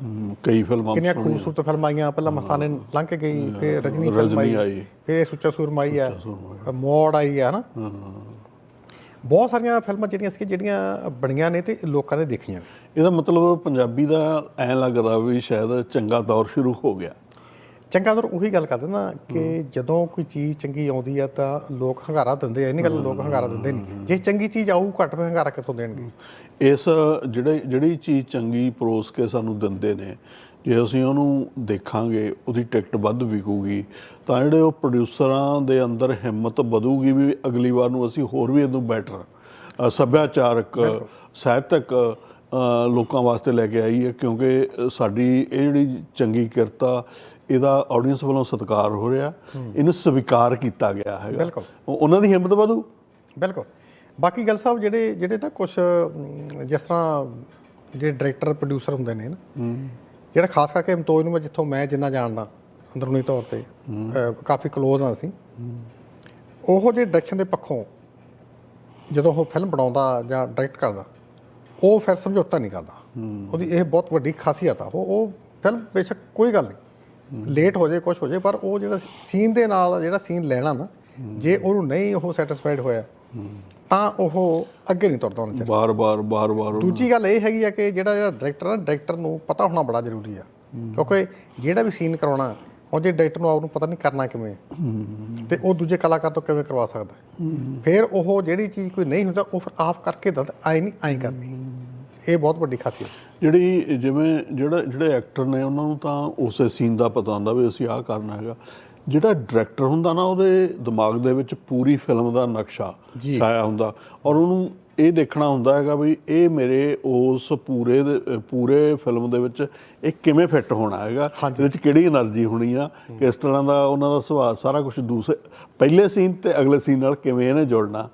ਕਈ ਫਿਲਮਾਂ ਕਿੰਨੀਆਂ ਖੂਬਸੂਰਤ ਫਿਲਮਾਂ ਆਈਆਂ ਪਹਿਲਾਂ ਮਸਤਾਨੇ ਲੰਘ ਕੇ ਗਈ ਫਿਰ ਰਜਨੀ ਫਿਲਮ ਆਈ। ਫਿਰ ਸੁੱਚਾ ਸੂਰਮਾ ਆਈ ਹੈ ਮੋੜ ਆਈ ਹੈ ਹਨਾ? ਬਹੁਤ ਸਾਰੀਆਂ ਫਿਲਮਾਂ ਜਿਹੜੀਆਂ ਸੀ ਜਿਹੜੀਆਂ ਬਣੀਆਂ ਨੇ ਤੇ ਲੋਕਾਂ ਨੇ ਦੇਖੀਆਂ ਨੇ। ਇਹਦਾ ਮਤਲਬ ਪੰਜਾਬੀ ਦਾ ਐਂ ਲੱਗਦਾ ਵੀ ਸ਼ਾਇਦ ਚੰਗਾ ਦੌਰ ਸ਼ੁਰੂ ਹੋ ਗਿਆ। ਚੰਗਾ ਦਰ ਉਹੀ ਗੱਲ ਕਰਦੇ ਨਾ ਕਿ ਜਦੋਂ ਕੋਈ ਚੀਜ਼ ਚੰਗੀ ਆਉਂਦੀ ਆ ਤਾਂ ਲੋਕ ਹੰਗਾਰਾ ਦਿੰਦੇ ਆ ਇਹ ਨਹੀਂ ਗੱਲ ਲੋਕ ਹੰਗਾਰਾ ਦਿੰਦੇ ਨਹੀਂ। ਜੇ ਚੰਗੀ ਚੀਜ਼ ਆਊ ਘੱਟ ਹੰਗਾਰਾ ਕਿੱਥੋਂ ਦੇਣਗੇ? ਇਸ ਜਿਹੜੇ ਜਿਹੜੀ ਚੀਜ਼ ਚੰਗੀ ਪਰੋਸ ਕੇ ਸਾਨੂੰ ਦਿੰਦੇ ਨੇ ਜੇ ਅਸੀਂ ਉਹਨੂੰ ਦੇਖਾਂਗੇ ਉਹਦੀ ਟਿਕਟ ਵੱਧ ਵਿਕੂਗੀ ਤਾਂ ਜਿਹੜੇ ਉਹ ਪ੍ਰੋਡਿਊਸਰਾਂ ਦੇ ਅੰਦਰ ਹਿੰਮਤ ਵਧੂਗੀ ਵੀ ਅਗਲੀ ਵਾਰ ਨੂੰ ਅਸੀਂ ਹੋਰ ਵੀ ਇਹਨੂੰ ਬੈਟਰ ਸੱਭਿਆਚਾਰਕ ਸਾਹਿਤਕ ਲੋਕਾਂ ਵਾਸਤੇ ਲੈ ਕੇ ਆਈ ਹੈ ਕਿਉਂਕਿ ਸਾਡੀ ਇਹ ਜਿਹੜੀ ਚੰਗੀ ਕਿਰਤਾ ਇਹਦਾ ਆਡੀਅנס ਵੱਲੋਂ ਸਤਿਕਾਰ ਹੋ ਰਿਹਾ ਇਹਨੂੰ ਸਵੀਕਾਰ ਕੀਤਾ ਗਿਆ ਹੈਗਾ। ਬਿਲਕੁਲ। ਉਹਨਾਂ ਦੀ ਹਿੰਮਤ ਵਧੂ? ਬਿਲਕੁਲ। ਬਾਕੀ ਗੱਲ ਸਾਹਿਬ ਜਿਹੜੇ ਜਿਹੜੇ ਨਾ ਕੁਝ ਜਿਸ ਤਰ੍ਹਾਂ ਜਿਹੜੇ ਡਾਇਰੈਕਟਰ ਪ੍ਰੋਡਿਊਸਰ ਹੁੰਦੇ ਨੇ ਨਾ ਜਿਹੜਾ ਖਾਸ ਕਰਕੇ ਅਮਤੋਜ ਨੂੰ ਮੈਂ ਜਿੱਥੋਂ ਮੈਂ ਜਿੰਨਾ ਜਾਣਦਾ ਅੰਦਰੂਨੀ ਤੌਰ ਤੇ ਕਾਫੀ ক্লোਜ਼ ਆ ਸੀ ਉਹ ਜਿਹੇ ਡਾਇਰੈਕਸ਼ਨ ਦੇ ਪੱਖੋਂ ਜਦੋਂ ਉਹ ਫਿਲਮ ਬਣਾਉਂਦਾ ਜਾਂ ਡਾਇਰੈਕਟ ਕਰਦਾ ਉਹ ਫਿਰ ਸਮਝੌਤਾ ਨਹੀਂ ਕਰਦਾ। ਉਹਦੀ ਇਹ ਬਹੁਤ ਵੱਡੀ ਖਾਸੀਅਤ ਆ। ਉਹ ਉਹ ਫਿਲਮ ਬੇਸ਼ੱਕ ਕੋਈ ਗੱਲ ਨਹੀਂ। ਲੇਟ ਹੋ ਜਾਏ ਕੁਝ ਹੋ ਜਾਏ ਪਰ ਉਹ ਜਿਹੜਾ ਸੀਨ ਦੇ ਨਾਲ ਜਿਹੜਾ ਸੀਨ ਲੈਣਾ ਨਾ ਜੇ ਉਹਨੂੰ ਨਹੀਂ ਉਹ ਸੈਟੀਸਫਾਈਡ ਹੋਇਆ ਤਾਂ ਉਹ ਅੱਗੇ ਨਹੀਂ ਤੁਰਦਾ ਉਹਨਾਂ ਚ ਬਾਰ-ਬਾਰ ਬਾਰ-ਬਾਰ ਦੂਜੀ ਗੱਲ ਇਹ ਹੈਗੀ ਆ ਕਿ ਜਿਹੜਾ ਜਿਹੜਾ ਡਾਇਰੈਕਟਰ ਆ ਡਾਇਰੈਕਟਰ ਨੂੰ ਪਤਾ ਹੋਣਾ ਬੜਾ ਜ਼ਰੂਰੀ ਆ। ਕਿਉਂਕਿ ਜਿਹੜਾ ਵੀ ਸੀਨ ਕਰਾਉਣਾ ਉਹ ਜੇ ਡਾਇਰੈਕਟਰ ਨੂੰ ਆਪ ਨੂੰ ਪਤਾ ਨਹੀਂ ਕਰਨਾ ਕਿਵੇਂ। ਤੇ ਉਹ ਦੂਜੇ ਕਲਾਕਾਰ ਤੋਂ ਕਿਵੇਂ ਕਰਵਾ ਸਕਦਾ। ਫਿਰ ਉਹ ਜਿਹੜੀ ਚੀਜ਼ ਕੋਈ ਨਹੀਂ ਹੁੰਦਾ ਉਹ ਫਿਰ ਆਪ ਕਰਕੇ ਦੱਸ ਆਏ ਨਹੀਂ ਆਈ ਕਰਨੀ ਇਹ ਬਹੁਤ ਵੱਡੀ ਖਾਸੀਅਤ ਜਿਹੜੀ ਜਿਵੇਂ ਜਿਹੜਾ ਜਿਹੜੇ ਐਕਟਰ ਨੇ ਉਹਨਾਂ ਨੂੰ ਤਾਂ ਉਸੇ ਸੀਨ ਦਾ ਪਤਾ ਹੁੰਦਾ ਵੀ ਅਸੀਂ ਆਹ ਕਰਨਾ ਹੈਗਾ ਜਿਹੜਾ ਡਾਇਰੈਕਟਰ ਹੁੰਦਾ ਨਾ ਉਹਦੇ ਦਿਮਾਗ ਦੇ ਵਿੱਚ ਪੂਰੀ ਫਿਲਮ ਦਾ ਨਕਸ਼ਾ। ਛਾਇਆ ਹੁੰਦਾ ਔਰ ਉਹਨੂੰ ਇਹ ਦੇਖਣਾ ਹੁੰਦਾ ਹੈਗਾ ਵੀ ਇਹ ਮੇਰੇ ਉਸ ਪੂਰੇ ਪੂਰੇ ਫਿਲਮ ਦੇ ਵਿੱਚ ਇਹ ਕਿਵੇਂ ਫਿੱਟ ਹੋਣਾ ਹੈਗਾ ਇਹਦੇ ਵਿੱਚ ਕਿਹੜੀ એનર્ਜੀ ਹੋਣੀ ਆ ਕਿਸ ਤਰ੍ਹਾਂ ਦਾ ਉਹਨਾਂ ਦਾ ਸੁਭਾਅ ਸਾਰਾ ਕੁਝ ਦੂਸਰੇ ਪਹਿਲੇ ਸੀਨ ਤੇ ਅਗਲੇ ਸੀਨ ਨਾਲ ਕਿਵੇਂ ਇਹਨੇ ਜੋੜਨਾ।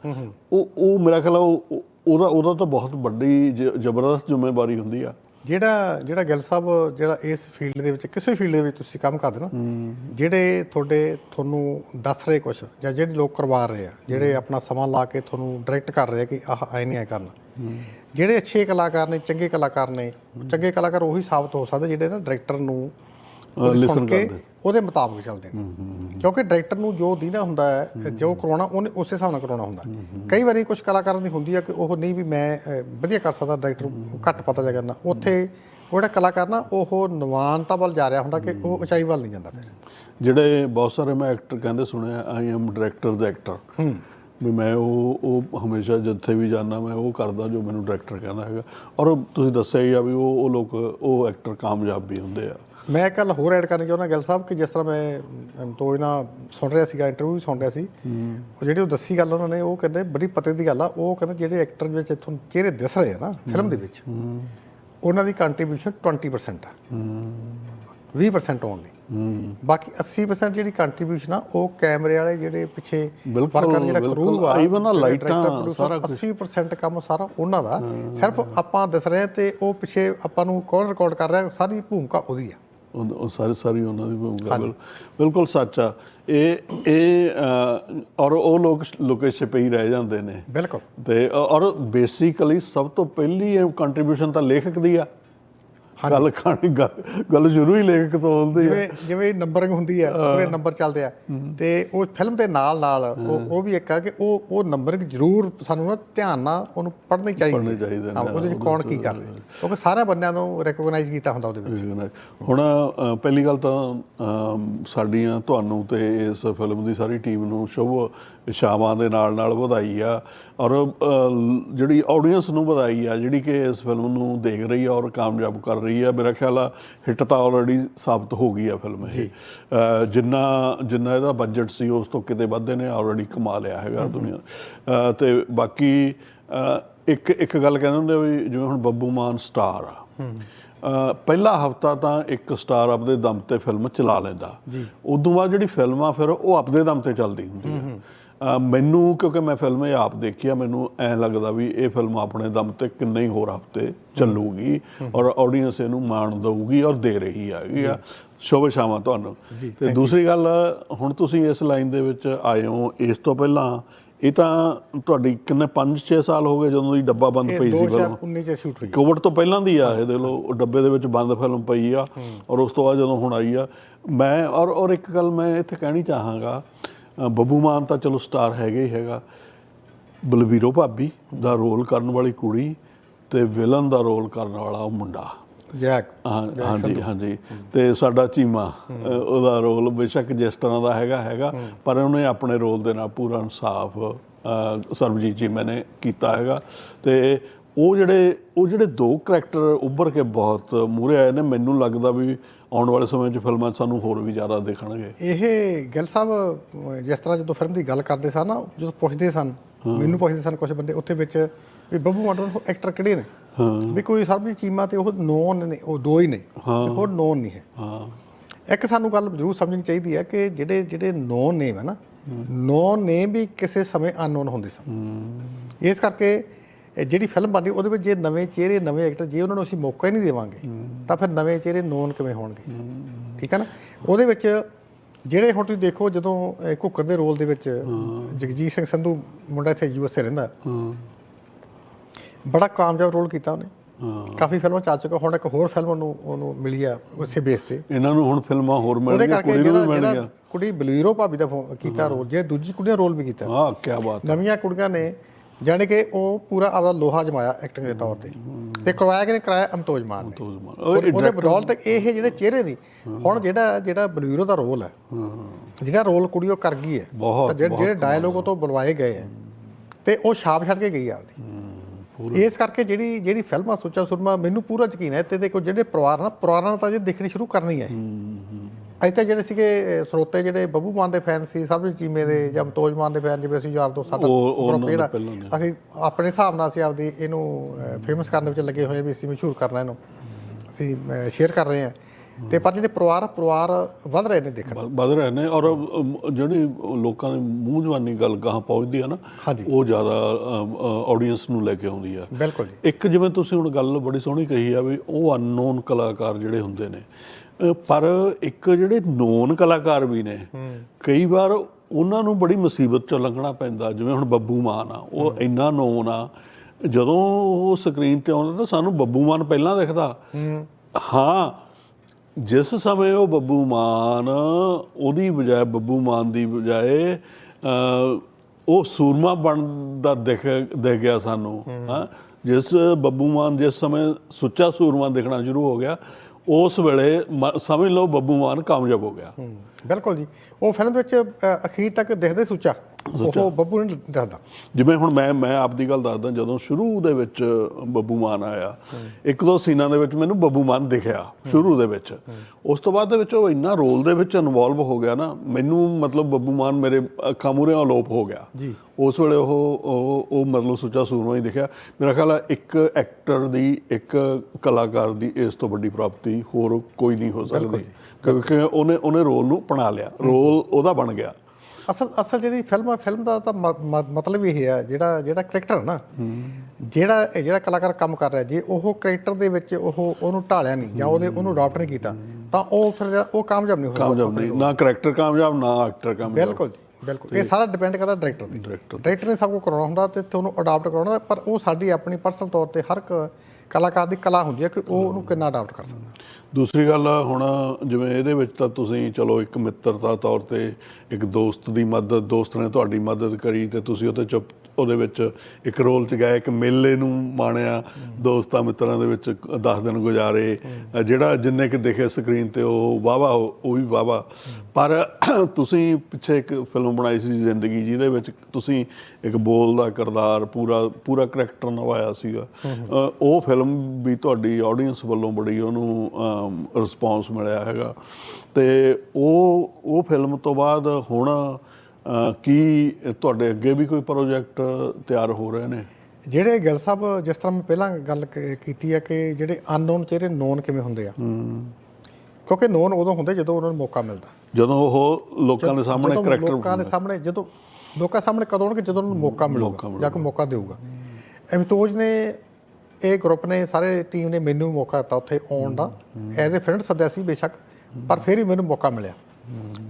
ਉਹ ਉਹ ਮੇਰਾ ਖਿਆਲ ਉਹ ਉਹਦਾ ਉਹਦਾ ਤਾਂ ਬਹੁਤ ਵੱਡੀ ਜ਼ਬਰਦਸਤ ਜ਼ਿੰਮੇਵਾਰੀ ਹੁੰਦੀ ਆ। ਜਿਹੜਾ ਜਿਹੜਾ ਗਿੱਲ ਸਾਹਿਬ ਜਿਹੜਾ ਇਸ ਫੀਲਡ ਦੇ ਵਿੱਚ ਕਿਸੇ ਫੀਲਡ ਦੇ ਵਿੱਚ ਤੁਸੀਂ ਕੰਮ ਕਰਦੇ ਨਾ ਜਿਹੜੇ ਤੁਹਾਡੇ ਤੁਹਾਨੂੰ ਦੱਸ ਰਹੇ ਕੁਝ ਜਾਂ ਜਿਹੜੇ ਲੋਕ ਕਰਵਾ ਰਹੇ ਆ ਜਿਹੜੇ ਆਪਣਾ ਸਮਾਂ ਲਾ ਕੇ ਤੁਹਾਨੂੰ ਡਾਇਰੈਕਟ ਕਰ ਰਹੇ ਆ ਕਿ ਆਹ ਐ ਨਹੀਂ ਐ ਕਰਨਾ। ਜਿਹੜੇ ਅੱਛੇ ਕਲਾਕਾਰ ਨੇ ਚੰਗੇ ਕਲਾਕਾਰ ਨੇ ਚੰਗੇ ਕਲਾਕਾਰ ਉਹੀ ਸਾਬਤ ਹੋ ਸਕਦੇ ਜਿਹੜੇ ਨਾ ਡਾਇਰੈਕਟਰ ਨੂੰ ਸੁਣ ਕੇ। ਉਹਦੇ ਮੁਤਾਬਕ ਚੱਲਦੇ ਨੇ। ਕਿਉਂਕਿ ਡਾਇਰੈਕਟਰ ਨੂੰ ਜੋ ਦੀਦਾ ਹੁੰਦਾ ਹੈ ਜੋ ਕਰਵਾਉਣਾ ਉਹਨੇ ਉਸੇ ਹਿਸਾਬ ਨਾਲ ਕਰਵਾਉਣਾ ਹੁੰਦਾ। ਕਈ ਵਾਰੀ ਕੁਝ ਕਲਾਕਾਰਾਂ ਦੀ ਹੁੰਦੀ ਹੈ ਕਿ ਉਹ ਨਹੀਂ ਵੀ ਮੈਂ ਵਧੀਆ ਕਰ ਸਕਦਾ ਡਾਇਰੈਕਟਰ ਘੱਟ ਪਤਾ ਜਾ ਕਰਨਾ। ਉੱਥੇ ਉਹ ਜਿਹੜਾ ਕਲਾਕਾਰ ਨਾ ਉਹ ਨਵਾਨਤਾ ਵੱਲ ਜਾ ਰਿਹਾ ਹੁੰਦਾ ਕਿ ਉਹ ਉਚਾਈ ਵੱਲ ਨਹੀਂ ਜਾਂਦਾ ਫਿਰ। ਜਿਹੜੇ ਬਹੁਤ ਸਾਰੇ ਮੈਂ ਐਕਟਰ ਕਹਿੰਦੇ ਸੁਣਿਆ ਆਈ ਐਮ ਡਾਇਰੈਕਟਰ ਦਾ ਐਕਟਰ ਵੀ ਮੈਂ ਉਹ ਉਹ ਹਮੇਸ਼ਾ ਜਿੱਥੇ ਵੀ ਜਾਂਦਾ ਮੈਂ ਉਹ ਕਰਦਾ ਜੋ ਮੈਨੂੰ ਡਾਇਰੈਕਟਰ ਕਹਿੰਦਾ ਹੈਗਾ। ਔਰ ਤੁਸੀਂ ਦੱਸਿਆ ਹੀ ਆ ਵੀ ਉਹ ਉਹ ਲੋਕ ਉਹ ਐਕਟਰ ਕਾਮਯਾਬ ਵੀ ਹੁੰਦੇ ਆ। ਮੈਂ ਇੱਕ ਗੱਲ ਹੋਰ ਐਡ ਕਰਨੀ ਚਾਹੁੰਦਾ ਗਿੱਲ ਸਾਹਿਬ ਕਿ ਜਿਸ ਤਰ੍ਹਾਂ ਮੈਂ ਤੋਂ ਇਹਨਾਂ ਸੁਣ ਰਿਹਾ ਸੀਗਾ ਇੰਟਰਵਿਊ ਵੀ ਸੁਣ ਰਿਹਾ ਸੀ। ਉਹ ਜਿਹੜੀ ਉਹ ਦੱਸੀ ਗੱਲ ਉਹਨਾਂ ਨੇ ਉਹ ਕਹਿੰਦੇ ਬੜੀ ਪਤੇ ਦੀ ਗੱਲ ਆ। ਉਹ ਕਹਿੰਦੇ ਜਿਹੜੇ ਐਕਟਰ ਵਿੱਚ ਤੁਹਾਨੂੰ ਚਿਹਰੇ ਦਿਸ ਰਹੇ ਆ ਨਾ ਫਿਲਮ ਦੇ ਵਿੱਚ ਉਹਨਾਂ ਦੀ ਕੰਟਰੀਬਿਊਸ਼ਨ 20% ਆ। 20% ਓਨਲੀ ਬਾਕੀ 80% ਜਿਹੜੀ ਕੰਟਰੀਬਿਊਸ਼ਨ ਆ ਉਹ ਕੈਮਰੇ ਵਾਲੇ ਜਿਹੜੇ ਪਿੱਛੇ ਵਰਕਰ ਜਿਹੜਾ। ਕਰੂ ਆ ਆਹ ਜਿਹੜੇ ਲਾਈਟਾਂ, ਸਾਰਾ ਕੁਛ। 80% ਕੰਮ ਸਾਰਾ ਉਹਨਾਂ ਦਾ। ਸਿਰਫ ਆਪਾਂ ਦਿਸ ਰਹੇ ਤੇ ਉਹ ਪਿੱਛੇ ਆਪਾਂ ਨੂੰ ਕੌਣ ਰਿਕਾਰਡ ਕਰ ਰਿਹਾ ਸਾਰੀ ਭੂਮਿਕਾ ਉਹਦੀ ਆ। ਉਹ ਸਾਰੀ ਸਾਰੀ ਉਹਨਾਂ ਦੀ ਭੂਮਿਕਾ ਬਿਲ- ਬਿਲਕੁਲ ਸੱਚ ਆ। ਇਹ ਇਹ ਔਰ ਉਹ ਲੋਕ ਲੁਕੇ ਛਪੇ ਹੀ ਰਹਿ ਜਾਂਦੇ ਨੇ। ਬਿਲਕੁਲ। ਤੇ ਔਰ ਬੇਸਿਕਲੀ ਸਭ ਤੋਂ ਪਹਿਲੀ ਕੰਟਰੀਬਿਊਸ਼ਨ ਤਾਂ ਲੇਖਕ ਦੀ ਆ। ਗੱਲ ਕਹਾਣੀ ਗੱਲ- ਸ਼ੁਰੂ ਹੀ ਲੇਖਕ ਤੋਂ ਹੁੰਦੀ ਆ। ਜਿਵੇਂ ਜਿਵੇਂ ਨੰਬਰਿੰਗ ਹੁੰਦੀ ਆ ਪੂਰੇ ਨੰਬਰ ਚੱਲਦੇ ਆ। ਤੇ ਉਹ ਫਿਲਮ ਦੇ ਨਾਲ ਨਾਲ ਉਹ ਉਹ ਵੀ ਇੱਕ ਆ ਕਿ ਉਹ ਉਹ ਨੰਬਰਿੰਗ ਜ਼ਰੂਰ ਸਾਨੂੰ ਨਾ ਧਿਆਨ ਨਾਲ ਉਹਨੂੰ ਪੜ੍ਹਨੀ ਚਾਹੀਦੀ ਪੜ੍ਹਨੇ ਹੈ। ਚਾਹੀਦੇ ਹਾਂ, ਉਹਦੇ ਵਿੱਚ ਕੌਣ ਕੀ ਕਰ ਰਿਹਾ। ਕਿਉਂਕਿ ਸਾਰੇ ਬੰਦਿਆਂ ਨੂੰ ਰੈਕਗਨਾਈਜ਼ ਕੀਤਾ ਹੁੰਦਾ ਉਹਦੇ ਵਿੱਚ। ਹੁਣ ਪਹਿਲੀ ਗੱਲ ਤਾਂ ਸਾਡੀਆਂ ਤੁਹਾਨੂੰ ਤੇ ਇਸ ਫਿਲਮ ਦੀ ਸਾਰੀ ਟੀਮ ਨੂੰ ਸ਼ੁਭ ਇਸ਼ਾਵਾਂ ਦੇ ਨਾਲ ਨਾਲ ਵਧਾਈ ਆ ਔਰ ਜਿਹੜੀ ਆਡੀਅנס ਨੂੰ ਵਧਾਈ ਆ ਜਿਹੜੀ ਕਿ ਇਸ ਫਿਲਮ ਨੂੰ ਦੇਖ ਰਹੀ ਆ ਔਰ ਕਾਮਯਾਬ ਕਰ ਰਹੀ ਆ ਮੇਰਾ ਖਿਆਲ ਆ ਹਿੱਟ ਤਾਂ ਆਲਰੇਡੀ ਸਾਬਤ ਹੋ ਗਈ ਆ ਫਿਲਮ ਇਹ। ਜਿੰਨਾ ਜਿੰਨਾ ਇਹਦਾ ਬਜਟ ਸੀ ਉਸ ਤੋਂ ਕਿਤੇ ਵੱਧ ਇਹਨੇ ਆਲਰੇਡੀ ਕਮਾ ਲਿਆ ਹੈਗਾ ਦੁਨੀਆ। ਤੇ ਬਾਕੀ ਇੱਕ ਇੱਕ ਗੱਲ ਕਹਿੰਦੇ ਹੁੰਦੇ ਵੀ ਜਿਵੇਂ ਹੁਣ ਬੱਬੂ ਮਾਨ ਸਟਾਰ ਆ। ਪਹਿਲਾ ਹਫਤਾ ਤਾਂ ਇੱਕ ਸਟਾਰ ਆਪਦੇ ਦਮ ਤੇ ਫਿਲਮ ਚਲਾ ਲੈਂਦਾ। ਜੀ। ਉਦੋਂ ਬਾਅਦ ਜਿਹੜੀ ਫਿਲਮ ਆ ਫਿਰ ਉਹ ਆਪਦੇ ਦਮ ਤੇ ਚੱਲਦੀ ਹੁੰਦੀ ਅ, ਮੈਨੂੰ ਕਿਉਂਕਿ ਮੈਂ ਫਿਲਮ ਇਹ ਆਪ ਦੇਖੀ ਆ ਮੈਨੂੰ ਐ ਲੱਗਦਾ ਵੀ ਇਹ ਫਿਲਮ ਆਪਣੇ ਦਮ ਤੇ ਕਿੰਨੇ ਹੀ ਹੋਰ ਹਫ਼ਤੇ ਚੱਲੂਗੀ ਔਰ ਆਡੀਅנס ਇਹਨੂੰ ਮਾਣ ਦਊਗੀ ਔਰ ਦੇ ਰਹੀ ਹੈਗੀ ਆ। ਸ਼ੁਭ ਸ਼ਾਮਾਂ ਤੁਹਾਨੂੰ। ਤੇ ਦੂਸਰੀ ਗੱਲ ਹੁਣ ਤੁਸੀਂ ਇਸ ਲਾਈਨ ਦੇ ਵਿੱਚ ਆਏ ਹੋ ਇਸ ਤੋਂ ਪਹਿਲਾਂ ਇਹ ਤਾਂ ਤੁਹਾਡੀ ਕਿੰਨੇ 5-6 ਸਾਲ ਹੋ ਗਏ ਜਦੋਂ ਦੀ ਡੱਬਾ ਬੰਦ ਪਈ ਸੀ ਫਿਲਮ। 2019 ਚ ਸ਼ੂਟ ਹੋਈ। ਕੋਵਿਡ ਤੋਂ ਪਹਿਲਾਂ ਦੀ ਆ ਇਹ ਦੇਖ ਲਓ ਉਹ ਡੱਬੇ ਦੇ ਵਿੱਚ ਬੰਦ ਫਿਲਮ ਪਈ ਆ ਔਰ ਉਸ ਤੋਂ ਬਾਅਦ ਜਦੋਂ ਹੁਣ ਆਈ ਆ ਮੈਂ ਔਰ ਔਰ ਇੱਕ ਗੱਲ ਮੈਂ ਇੱਥੇ ਕਹਿਣੀ ਚਾਹਾਂਗਾ ਬੱਬੂ ਮਾਨ ਤਾਂ ਚਲੋ ਸਟਾਰ ਹੈਗੇ ਹੀ ਹੈਗਾ। ਬਲਵੀਰੋ ਭਾਬੀ ਦਾ ਰੋਲ ਕਰਨ ਵਾਲੀ ਕੁੜੀ ਤੇ ਵਿਲਨ ਦਾ ਰੋਲ ਕਰਨ ਵਾਲਾ ਉਹ ਮੁੰਡਾ। ਜੈਕ। ਹਾਂ ਹਾਂਜੀ ਹਾਂਜੀ। ਤੇ ਸਾਡਾ ਚੀਮਾ ਉਹਦਾ ਰੋਲ ਬੇਸ਼ੱਕ ਜਿਸ ਤਰ੍ਹਾਂ ਦਾ ਹੈਗਾ ਹੈਗਾ। ਪਰ ਉਹਨੇ ਆਪਣੇ ਰੋਲ ਦੇ ਨਾਲ ਪੂਰਾ ਇਨਸਾਫ ਸਰਬਜੀਤ ਚੀਮੇ ਨੇ ਕੀਤਾ ਹੈਗਾ। ਤੇ ਉਹ ਜਿਹੜੇ ਉਹ ਜਿਹੜੇ ਦੋ ਕਰੈਕਟਰ ਉੱਭਰ ਕੇ ਬਹੁਤ ਮੂਹਰੇ ਆਏ ਨੇ ਮੈਨੂੰ ਲੱਗਦਾ ਵੀ ਆਉਣ ਵਾਲੇ ਸਮੇਂ 'ਚ ਫਿਲਮਾਂ ਸਾਨੂੰ ਹੋਰ ਵੀ ਜ਼ਿਆਦਾ ਦੇਖਣਗੇ। ਇਹ ਗਿੱਲ ਸਾਹਿਬ ਜਿਸ ਤਰ੍ਹਾਂ ਜਦੋਂ ਫਿਲਮ ਦੀ ਗੱਲ ਕਰਦੇ ਸਨ ਨਾ ਜਦੋਂ ਪੁੱਛਦੇ ਸਨ ਮੈਨੂੰ ਪੁੱਛਦੇ ਸਨ ਕੁਝ ਬੰਦੇ ਉੱਥੇ ਵਿੱਚ ਵੀ ਬੱਬੂ ਮਾਨ ਐਕਟਰ ਕਿਹੜੇ ਨੇ? ਵੀ ਕੋਈ ਸਰਬਜੀਤ ਚੀਮਾ ਤੇ ਉਹ ਨੋਨ ਨੇ ਉਹ ਦੋ ਹੀ ਨੇ। ਤੇ ਹੋਰ ਨੋਨ ਨਹੀਂ ਹੈ। ਹਾਂ। ਇੱਕ ਸਾਨੂੰ ਗੱਲ ਜ਼ਰੂਰ ਸਮਝਣੀ ਚਾਹੀਦੀ ਹੈ ਕਿ ਜਿਹੜੇ ਜਿਹੜੇ ਨੋਨ ਨੇਮ ਹੈ ਨਾ ਨੋਨ ਨੇਮ ਵੀ ਕਿਸੇ ਸਮੇਂ ਅਨਨੋਨ ਹੁੰਦੇ ਸਨ। ਇਸ ਕਰਕੇ ਜਿਹੜੀ ਫਿਲਮ ਬਣਦੀ ਉਹਦੇ ਵਿੱਚ ਜੇ ਨਵੇਂ ਚਿਹਰੇ ਨਵੇਂ ਐਕਟਰ ਜੇ ਉਹਨਾਂ ਨੂੰ ਅਸੀਂ ਮੌਕਾ ਹੀ ਨਹੀਂ ਦੇਵਾਂਗੇ ਤਾਂ ਫਿਰ ਨਵੇਂ ਚਿਹਰੇ ਨੋਨ ਕਿਵੇਂ ਹੋਣਗੇ? ਠੀਕ ਹੈ ਨਾ? ਉਹਦੇ ਵਿੱਚ ਜਿਹੜੇ ਹੁਣ ਤੁਸੀਂ ਦੇਖੋ ਜਦੋਂ ਘੁੱਕਰ ਦੇ ਰੋਲ ਦੇ ਵਿੱਚ ਜਗਜੀਤ ਸਿੰਘ ਸੰਧੂ ਮੁੰਡਾ ਇੱਥੇ ਯੂਐਸਏ ਰਹਿੰਦਾ। ਬੜਾ ਕਾਮਯਾਬ ਰੋਲ ਕੀਤਾ ਉਹਨੇ। ਕਾਫੀ ਫਿਲਮਾਂ ਚੱਲ ਚੁੱਕਾ ਹੁਣ ਇੱਕ ਹੋਰ ਫਿਲਮ ਉਹਨੂੰ ਉਹਨੂੰ ਮਿਲੀ ਆ ਉਸੇ ਬੇਸ ਤੇ। ਇਹਨਾਂ ਨੂੰ ਹੁਣ ਫਿਲਮਾਂ ਹੋਰ ਮਿਲਣਗੀਆਂ ਕੁੜੀ ਨੂੰ ਮਿਲਣਗੀਆਂ। ਕੁੜੀ ਬਲਵੀਰੋ ਭਾਬੀ ਦਾ ਕੀਤਾ ਰੋਲ ਜੇ ਦੂਜੀ ਕੁੜੀ ਦਾ ਰੋਲ ਵੀ ਕੀਤਾ। ਹਾਂ ਕੀ ਬਾਤ ਨਵੀਆਂ ਕੁੜੀਆਂ ਨੇ ਜਾਣੀ ਕਿ ਉਹ ਪੂਰਾ ਆਪਦਾ ਲੋਹਾ ਜਮਾਇਆ ਐਕਟਿੰਗ ਦੇ ਤੌਰ ਤੇ। ਤੇ ਕਰਵਾਇਆ ਕਿ ਨੇ ਕਰਾਇਆ ਅਮਤੋਜ ਮਾਨ ਨੇ। ਉਹਦੇ ਉਹਦੇ ਬਦੌਲਤ ਤੇ ਇਹ ਜਿਹੜੇ ਚਿਹਰੇ ਨਹੀਂ ਹੁਣ ਜਿਹੜਾ ਜਿਹੜਾ ਬਲਵੀਰੋ ਦਾ ਰੋਲ ਹੈ ਜਿਹੜਾ ਰੋਲ ਕੁੜੀ ਉਹ ਕਰ ਗਈ ਹੈ ਤਾਂ ਜਿਹੜੇ ਡਾਇਲੋਗ ਉਹ ਤੋਂ ਬੁਲਵਾਏ ਗਏ ਹੈ ਤੇ ਉਹ ਛਾਪ ਛੱਡ ਕੇ ਗਈ ਆ ਆਪਦੀ। ਇਸ ਕਰਕੇ ਜਿਹੜੀ ਜਿਹੜੀ ਫਿਲਮਾਂ ਸੁੱਚਾ ਸੁਰਮਾ ਮੈਨੂੰ ਪੂਰਾ ਯਕੀਨ ਹੈ ਤੇ ਦੇਖੋ ਜਿਹੜੇ ਪਰਿਵਾਰ ਨਾ ਪਰਿਵਾਰਾਂ ਨਾਲ ਤਾਂ ਜੇ ਦੇਖਣੀ ਸ਼ੁਰੂ ਕਰਨੀ ਹੈ। ਇੱਥੇ ਜਿਹੜੇ ਸੀਗੇ ਸਰੋਤੇ ਜਿਹੜੇ ਬੱਬੂ ਮਾਨ ਦੇ ਫੈਨ ਸੀ ਸਰਬਜੀਤ ਚੀਮੇ ਦੇ ਜਾਂ ਮਤੋਜ ਮਾਨ ਦੇ ਫੈਨ ਜਿਵੇਂ ਅਸੀਂ ਯਾਰ ਦੋ ਸਾਡਾ ਦਾ ਜਿਹੜਾ ਨੇ। ਅਸੀਂ ਆਪਣੇ ਹਿਸਾਬ ਨਾਲ ਅਸੀਂ ਆਪਦੀ ਇਹਨੂੰ ਫੇਮਸ ਕਰਨ ਵਿੱਚ ਲੱਗੇ ਹੋਏ ਹਾਂ ਵੀ ਅਸੀਂ ਮਸ਼ਹੂਰ ਕਰਨਾ ਇਹਨੂੰ। ਅਸੀਂ ਸ਼ੇਅਰ ਕਰ ਰਹੇ ਹਾਂ। ਤੇ ਪਰ ਜਿਹੜੇ ਪਰਿਵਾਰ ਪਰਿਵਾਰ ਵੱਧ ਰਹੇ ਨੇ ਦੇਖਣ। ਵਧ ਰਹੇ ਨੇ ਔਰ ਜਿਹੜੀ ਲੋਕਾਂ ਦੀ ਮੂੰਹ ਜਵਾਨੀ ਗੱਲ ਗਾਹਾਂ ਪਹੁੰਚਦੀ ਆ ਨਾ। ਉਹ ਜ਼ਿਆਦਾ ਆਡੀਅנס ਨੂੰ ਲੈ ਕੇ ਆਉਂਦੀ ਆ। ਬਿਲਕੁਲ ਜੀ। ਇੱਕ ਜਿਵੇਂ ਤੁਸੀਂ ਹੁਣ ਗੱਲ ਬੜੀ ਸੋਹਣੀ ਕਹੀ ਆ ਵੀ ਉਹ ਅਨਨੋਨ ਕਲਾਕਾਰ ਜਿਹੜੇ ਹੁੰਦੇ ਨੇ ਪਰ ਇੱਕ ਜਿਹੜੇ ਨੋਨ ਕਲਾਕਾਰ ਵੀ ਨੇ ਕਈ ਵਾਰ ਉਹਨਾਂ ਨੂੰ ਬੜੀ ਮੁਸੀਬਤ ਚੋਂ ਲੰਘਣਾ ਪੈਂਦਾ ਜਿਵੇਂ ਹੁਣ ਬੱਬੂ ਮਾਨ ਆ ਉਹ ਇੰਨਾ ਨੋਨ ਆ ਜਦੋਂ ਉਹ ਸਕਰੀਨ ਤੇ ਆਉਂਦਾ ਤਾਂ ਸਾਨੂੰ ਬੱਬੂ ਮਾਨ ਪਹਿਲਾਂ ਦਿਖਦਾ। ਹਾਂ। ਜਿਸ ਸਮੇਂ ਉਹ ਬੱਬੂ ਮਾਨ ਉਹਦੀ ਬਜਾਏ ਬੱਬੂ ਮਾਨ ਦੀ ਬਜਾਏ ਉਹ ਸੂਰਮਾ ਬਣਦਾ ਦਿਖ ਦਿਖ ਗਿਆ ਸਾਨੂੰ ਹਾਂ। ਜਿਸ ਬੱਬੂ ਮਾਨ ਜਿਸ ਸਮੇਂ ਸੁੱਚਾ ਸੂਰਮਾ ਦਿਖਣਾ ਸ਼ੁਰੂ ਹੋ ਗਿਆ ਉਸ ਵੇਲੇ ਮ- ਸਮਝ ਲਓ ਬੱਬੂ ਮਾਨ ਕਾਮਯਾਬ ਹੋ ਗਿਆ। ਬਿਲਕੁਲ ਜੀ। ਉਹ ਫਿਲਮ ਵਿੱਚ ਅਖੀਰ ਤੱਕ ਦਿਖਦੇ ਸੁੱਚਾ। ਉਹ ਬੱਬੂ ਨਹੀਂ ਦੱਸਦਾ। ਜਿਵੇਂ ਹੁਣ ਮੈਂ ਮੈਂ ਆਪਦੀ ਗੱਲ ਦੱਸਦਾ ਜਦੋਂ ਸ਼ੁਰੂ ਦੇ ਵਿੱਚ ਬੱਬੂ ਮਾਨ ਆਇਆ ਇੱਕ ਦੋ ਸੀਨਾਂ ਦੇ ਵਿੱਚ ਮੈਨੂੰ ਬੱਬੂ ਮਾਨ ਦਿਖਿਆ ਸ਼ੁਰੂ ਦੇ ਵਿੱਚ। ਉਸ ਤੋਂ ਬਾਅਦ ਦੇ ਵਿੱਚ ਉਹ ਇੰਨਾ ਰੋਲ ਦੇ ਵਿੱਚ ਇਨਵੋਲਵ ਹੋ ਗਿਆ ਨਾ ਮੈਨੂੰ ਮਤਲਬ ਬੱਬੂ ਮਾਨ ਮੇਰੇ ਅੱਖਾਂ ਮੂਹਰੇ ਅਲੋਪ ਹੋ ਗਿਆ। ਜੀ। ਉਸ ਵੇਲੇ ਉਹ ਉਹ ਉਹ ਮਤਲਬ ਸੁੱਚਾ ਸੂਰਮਾ ਹੀ ਦਿਖਿਆ। ਮੇਰਾ ਖਿਆਲ ਹੈ ਇੱਕ ਐਕਟਰ ਦੀ ਇੱਕ ਕਲਾਕਾਰ ਦੀ ਇਸ ਤੋਂ ਵੱਡੀ ਪ੍ਰਾਪਤੀ ਹੋਰ ਕੋਈ ਨਹੀਂ ਹੋ ਸਕਦੀ। ਕਿਉਂਕਿ ਉਹਨੇ ਉਹਨੇ ਰੋਲ ਨੂੰ ਅਪਣਾ ਲਿਆ। ਰੋਲ ਉਹਦਾ ਬਣ ਗਿਆ। ਅਸਲ ਅਸਲ ਜਿਹੜੀ ਫਿਲਮ ਫਿਲਮ ਦਾ ਤਾਂ ਮਤਲਬ ਇਹ ਹੈ ਜਿਹੜਾ ਜਿਹੜਾ ਕਰੈਕਟਰ ਹੈ ਨਾ ਜਿਹੜਾ ਜਿਹੜਾ ਕਲਾਕਾਰ ਕੰਮ ਕਰ ਰਿਹਾ ਜੇ ਉਹ ਕਰੈਕਟਰ ਦੇ ਵਿੱਚ ਉਹ ਉਹਨੂੰ ਢਾਲਿਆ ਨਹੀਂ ਜਾਂ ਉਹਦੇ ਉਹਨੂੰ ਅਡਾਪਟ ਨਹੀਂ ਕੀਤਾ ਤਾਂ ਉਹ ਫਿਰ ਉਹ ਕਾਮਯਾਬ ਨਹੀਂ ਹੋਊਗਾ ਕਾਮਯਾਬ ਨਹੀਂ ਨਾ ਕਰੈਕਟਰ ਕਾਮਯਾਬ ਨਾ ਐਕਟਰ ਕਾਮਯਾਬ। ਬਿਲਕੁਲ ਜੀ ਬਿਲਕੁਲ। ਇਹ ਸਾਰਾ ਡਿਪੈਂਡ ਕਰਦਾ ਡਾਇਰੈਕਟਰ ਤੇ। ਡਾਇਰੈਕਟਰ ਨੇ ਸਭ ਕੁਝ ਕਰਾਉਣਾ ਹੁੰਦਾ ਤੇ ਤੁਹਾਨੂੰ ਅਡਾਪਟ ਕਰਾਉਣਾ ਪਰ ਉਹ ਸਾਡੀ ਆਪਣੀ ਪਰਸਨਲ ਤੌਰ ਤੇ ਹਰ ਇੱਕ ਕਲਾਕਾਰ ਦੀ ਕਲਾ ਹੁੰਦੀ ਹੈ ਕਿ ਉਹ ਉਹਨੂੰ ਕਿੰਨਾ ਅਡਾਪਟ ਕਰ ਸਕਦਾ। ਦੂਸਰੀ ਗੱਲ ਹੁਣ ਜਿਵੇਂ ਇਹਦੇ ਵਿੱਚ ਤਾਂ ਤੁਸੀਂ ਚਲੋ ਇੱਕ ਮਿੱਤਰਤਾ ਤੌਰ ਤੇ ਇੱਕ ਦੋਸਤ ਦੀ ਮਦਦ, ਦੋਸਤ ਨੇ ਤੁਹਾਡੀ ਮਦਦ ਕਰੀ ਤੇ ਤੁਸੀਂ ਉਹਦੇ ਚੁੱਪ ਉਹਦੇ ਵਿੱਚ ਇੱਕ ਰੋਲ ਚ ਗਏ ਇੱਕ ਮੇਲੇ ਨੂੰ ਮਾਣਿਆ ਦੋਸਤਾਂ ਮਿੱਤਰਾਂ ਦੇ ਵਿੱਚ 10 ਦਿਨ ਗੁਜ਼ਾਰੇ। ਜਿਹੜਾ ਜਿੰਨੇ ਕਿ ਦੇਖੇ ਸਕਰੀਨ ਤੇ ਉਹ ਵਾਵਾ ਉਹ ਵੀ ਵਾਵਾ ਪਰ <clears throat> ਤੁਸੀਂ ਪਿੱਛੇ ਇੱਕ ਫਿਲਮ ਬਣਾਈ ਸੀ ਜ਼ਿੰਦਗੀ, ਜਿਹਦੇ ਵਿੱਚ ਤੁਸੀਂ ਇੱਕ ਬੋਲ ਦਾ ਕਿਰਦਾਰ ਪੂਰਾ ਪੂਰਾ ਕਰੈਕਟਰ ਨਿਭਾਇਆ ਸੀਗਾ। ਉਹ ਫਿਲਮ ਵੀ ਤੁਹਾਡੀ ਆਡੀਅנס ਵੱਲੋਂ ਬੜੀ ਉਹਨੂੰ ਰਿਸਪੌਂਸ ਮਿਲਿਆ ਹੈਗਾ। ਤੇ ਉਹ ਉਹ ਫਿਲਮ ਤੋਂ ਬਾਅਦ ਹੁਣ ਕੀ ਤੁਹਾਡੇ ਅੱਗੇ ਵੀ ਕੋਈ ਪ੍ਰੋਜੈਕਟ ਤਿਆਰ ਹੋ ਰਹੇ ਨੇ? ਜਿਹੜੇ ਗਿੱਲ ਸਾਹਿਬ ਜਿਸ ਤਰ੍ਹਾਂ ਮੈਂ ਪਹਿਲਾਂ ਗੱਲ ਕੀਤੀ ਹੈ ਕਿ ਜਿਹੜੇ ਅਨਨੋਨ ਚਿਹਰੇ ਨੋਨ ਕਿਵੇਂ ਹੁੰਦੇ ਆ? ਕਿਉਂਕਿ ਨੋਨ ਉਦੋਂ ਹੁੰਦੇ ਜਦੋਂ ਉਹਨਾਂ ਨੂੰ ਮੌਕਾ ਮਿਲਦਾ। ਜਦੋਂ ਉਹ ਲੋਕਾਂ ਦੇ ਸਾਹਮਣੇ ਕਰੈਕਟਰ ਲੋਕਾਂ ਦੇ ਸਾਹਮਣੇ ਜਦੋਂ ਲੋਕਾਂ ਸਾਹਮਣੇ ਕਦੋਂ ਆਉਣਗੇ? ਜਦੋਂ ਉਹਨਾਂ ਨੂੰ ਮੌਕਾ ਮਿਲੂਗਾ ਜਾਂ ਕੋਈ ਮੌਕਾ ਦੇਊਗਾ। ਅਮਿਤੋਜ ਨੇ ਇਹ ਗਰੁੱਪ ਨੇ ਸਾਰੇ ਟੀਮ ਨੇ ਮੈਨੂੰ ਮੌਕਾ ਦਿੱਤਾ ਉੱਥੇ ਆਉਣ ਦਾ। ਐਜ਼ ਅ ਫਰੈਂਡ ਸੱਦਿਆ ਸੀ ਬੇਸ਼ੱਕ ਪਰ ਫਿਰ ਵੀ ਮੈਨੂੰ ਮੌਕਾ ਮਿਲਿਆ।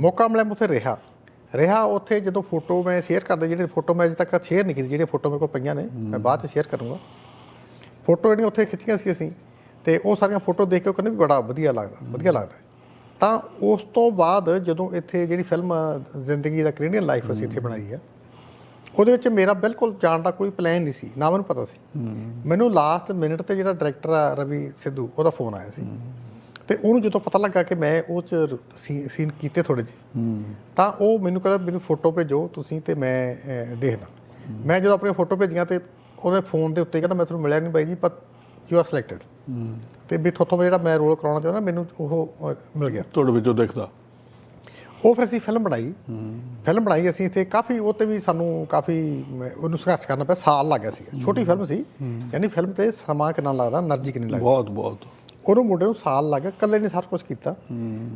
ਮੌਕਾ ਮਿਲਿਆ ਮੈਂ ਉੱਥੇ ਰਿਹਾ। ਰਿਹਾ ਉੱਥੇ ਜਦੋਂ ਫੋਟੋ ਮੈਂ ਸ਼ੇਅਰ ਕਰਦਾ ਜਿਹੜੇ ਫੋਟੋ ਮੈਂ ਅਜੇ ਤੱਕ ਸ਼ੇਅਰ ਨਹੀਂ ਕੀਤੀ ਜਿਹੜੇ ਫੋਟੋ ਮੇਰੇ ਕੋਲ ਪਈਆਂ ਨੇ ਮੈਂ ਬਾਅਦ ਚ ਸ਼ੇਅਰ ਕਰੂੰਗਾ। ਫੋਟੋ ਜਿਹੜੀਆਂ ਉੱਥੇ ਖਿੱਚੀਆਂ ਸੀ ਅਸੀਂ ਤੇ ਉਹ ਸਾਰੀਆਂ ਫੋਟੋ ਦੇਖ ਕੇ ਕਹਿੰਦੇ ਵੀ ਬੜਾ ਵਧੀਆ ਲੱਗਦਾ ਵਧੀਆ ਲੱਗਦਾ। ਤਾਂ ਉਸ ਤੋਂ ਬਾਅਦ ਜਦੋਂ ਇੱਥੇ ਜਿਹੜੀ ਫਿਲਮ ਜ਼ਿੰਦਗੀ ਦਾ ਕੈਨੇਡੀਅਨ ਲਾਈਫ ਅਸੀਂ ਇੱਥੇ ਬਣਾਈ ਹੈ ਉਹਦੇ ਵਿੱਚ ਮੇਰਾ ਬਿਲਕੁਲ ਜਾਣ ਦਾ ਕੋਈ ਪਲਾਨ ਨਹੀਂ ਸੀ ਨਾ ਮੈਨੂੰ ਪਤਾ ਸੀ। ਮੈਨੂੰ ਲਾਸਟ ਮਿੰਟ ਤੇ ਜਿਹੜਾ ਡਾਇਰੈਕਟਰ ਆ ਰਵੀ ਸਿੱਧੂ ਉਹਦਾ ਫੋਨ ਆਇਆ ਸੀ। ਤੇ ਉਹਨੂੰ ਜਦੋਂ ਪਤਾ ਲੱਗਾ ਕਿ ਮੈਂ ਉਹ ਚ ਸੀਨ ਕੀਤੇ ਥੋੜੇ ਜਿਹੇ ਤਾਂ ਉਹ ਮੈਨੂੰ ਕਹਿੰਦਾ ਮੈਨੂੰ ਫੋਟੋ ਭੇਜੋ ਤੁਸੀਂ ਤੇ ਮੈਂ ਦੇਖਦਾ। ਮੈਂ ਜਦੋਂ ਆਪਣੀ ਫੋਟੋ ਭੇਜੀਆਂ ਤੇ ਉਹਦੇ ਫੋਨ ਦੇ ਉੱਤੇ ਕਹਿੰਦਾ ਮੈਂ ਤੁਹਾਨੂੰ ਮਿਲਿਆ ਨਹੀਂ ਬਾਈ ਜੀ ਪਰ ਯੂ ਆਰ ਸਿਲੈਕਟਡ ਤੇ ਵੀ ਥੋਥੋਂ ਜਿਹੜਾ ਮੈਂ ਰੋਲ ਕਰਾਉਣਾ ਚਾਹੁੰਦਾ ਮੈਨੂੰ ਉਹ ਮਿਲ ਗਿਆ। ਤੁਹਾਡੇ ਵਿੱਚੋਂ ਦੇਖਦਾ? ਉਹ ਫਿਰ ਅਸੀਂ ਫਿਲਮ ਬਣਾਈ। ਫਿਲਮ ਬਣਾਈ ਅਸੀਂ ਇੱਥੇ ਕਾਫੀ ਉਹ ਤੇ ਵੀ ਸਾਨੂੰ ਕਾਫੀ ਉਹਨੂੰ ਸੰਘਰਸ਼ ਕਰਨਾ ਪਿਆ ਸਾਲ ਲੱਗ ਗਿਆ ਸੀ ਛੋਟੀ ਫਿਲਮ ਸੀ ਯਾਨੀ ਫਿਲਮ ਤੇ ਸਮਾਂ ਕਿੰਨਾ ਲੱਗਦਾ એનર્ਜੀ ਕਿੰਨੀ ਲੱਗਦੀ। ਬਹੁਤ ਬਹੁਤ। ਉਹਨੂੰ ਮੁੰਡੇ ਨੂੰ ਸਾਲ ਲੱਗ ਗਿਆ ਇਕੱਲੇ ਨੇ ਸਾਰਾ ਕੁਝ ਕੀਤਾ।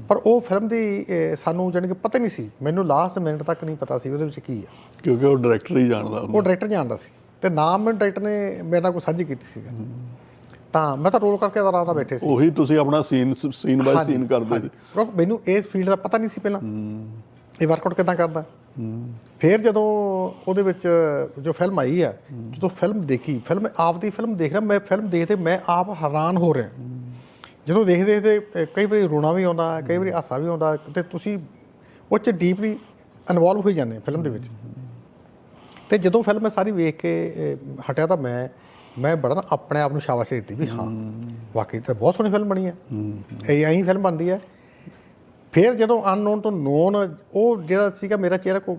ਪਰ ਉਹ ਫਿਲਮ ਦੀ ਸਾਨੂੰ ਜਾਣੀ ਕਿ ਪਤਾ ਨਹੀਂ ਸੀ ਮੈਨੂੰ ਲਾਸਟ ਮਿੰਟ ਤੱਕ ਨਹੀਂ ਪਤਾ ਸੀ ਉਹਦੇ ਵਿੱਚ ਕੀ ਆ। ਕਿਉਂਕਿ ਉਹ ਡਾਇਰੈਕਟਰ ਹੀ ਜਾਣਦਾ। ਉਹ ਡਾਇਰੈਕਟਰ ਜਾਣਦਾ ਸੀ। ਤੇ ਨਾਮ ਡਾਇਰੈਕਟਰ ਨੇ ਮੇਰੇ ਨਾਲ ਕੋਈ ਸਾਂਝੀ ਕੀਤੀ ਸੀ ਤਾਂ ਮੈਂ ਤਾਂ ਰੋਲ ਕਰਕੇ ਆਰਾਮ ਨਾਲ ਬੈਠੇ ਸੀ। ਉਹੀ ਤੁਸੀਂ ਆਪਣਾ ਸੀਨ ਸੀਨ ਬਾਈ ਸੀਨ ਕਰਦੇ ਹਾਂਜੀ। ਕਿਉਂਕਿ ਮੈਨੂੰ ਇਸ ਫੀਲਡ ਦਾ ਪਤਾ ਨਹੀਂ ਸੀ ਪਹਿਲਾਂ। ਇਹ ਵਰਕਆਊਟ ਕਿਦਾਂ ਕਰਦਾ। ਫਿਰ ਜਦੋਂ ਉਹਦੇ ਵਿੱਚ ਜੋ ਫਿਲਮ ਆਈ ਆ ਜਦੋਂ ਫਿਲਮ ਦੇਖੀ ਫਿਲਮ ਆਪਦੀ ਫਿਲਮ ਦੇਖ ਰਿਹਾ ਮੈਂ ਫਿਲਮ ਦੇਖਦੇ ਮੈਂ ਆਪ ਹੈਰਾਨ ਹੋ ਰਿਹਾ। ਜਦੋਂ ਦੇਖਦੇ ਦੇਖਦੇ ਕਈ ਵਾਰੀ ਰੋਣਾ ਵੀ ਆਉਂਦਾ, ਕਈ ਵਾਰੀ ਹਾਸਾ ਵੀ ਆਉਂਦਾ ਤੇ ਤੁਸੀਂ ਉਹ ਚ ਡੀਪਲੀ ਇਨਵੋਲਵ ਹੋਈ ਜਾਂਦੇ ਫਿਲਮ ਦੇ ਵਿੱਚ। ਤੇ ਜਦੋਂ ਫਿਲਮ ਮੈਂ ਸਾਰੀ ਵੇਖ ਕੇ ਹਟਿਆ ਤਾਂ ਮੈਂ ਮੈਂ ਬੜਾ ਨਾ ਆਪਣੇ ਆਪ ਨੂੰ ਸ਼ਾਬਾਸ਼ ਦਿੱਤੀ ਵੀ ਹਾਂ, ਵਾਕਈ ਤਾਂ ਬਹੁਤ ਸੋਹਣੀ ਫਿਲਮ ਬਣੀ ਹੈ। ਇਹ ਐਂ ਫਿਲਮ ਬਣਦੀ ਹੈ। ਫਿਰ ਜਦੋਂ ਅਨਨੋਨ ਤੋਂ ਨੋਨ ਉਹ ਜਿਹੜਾ ਸੀਗਾ ਮੇਰਾ ਚਿਹਰਾ ਕੋ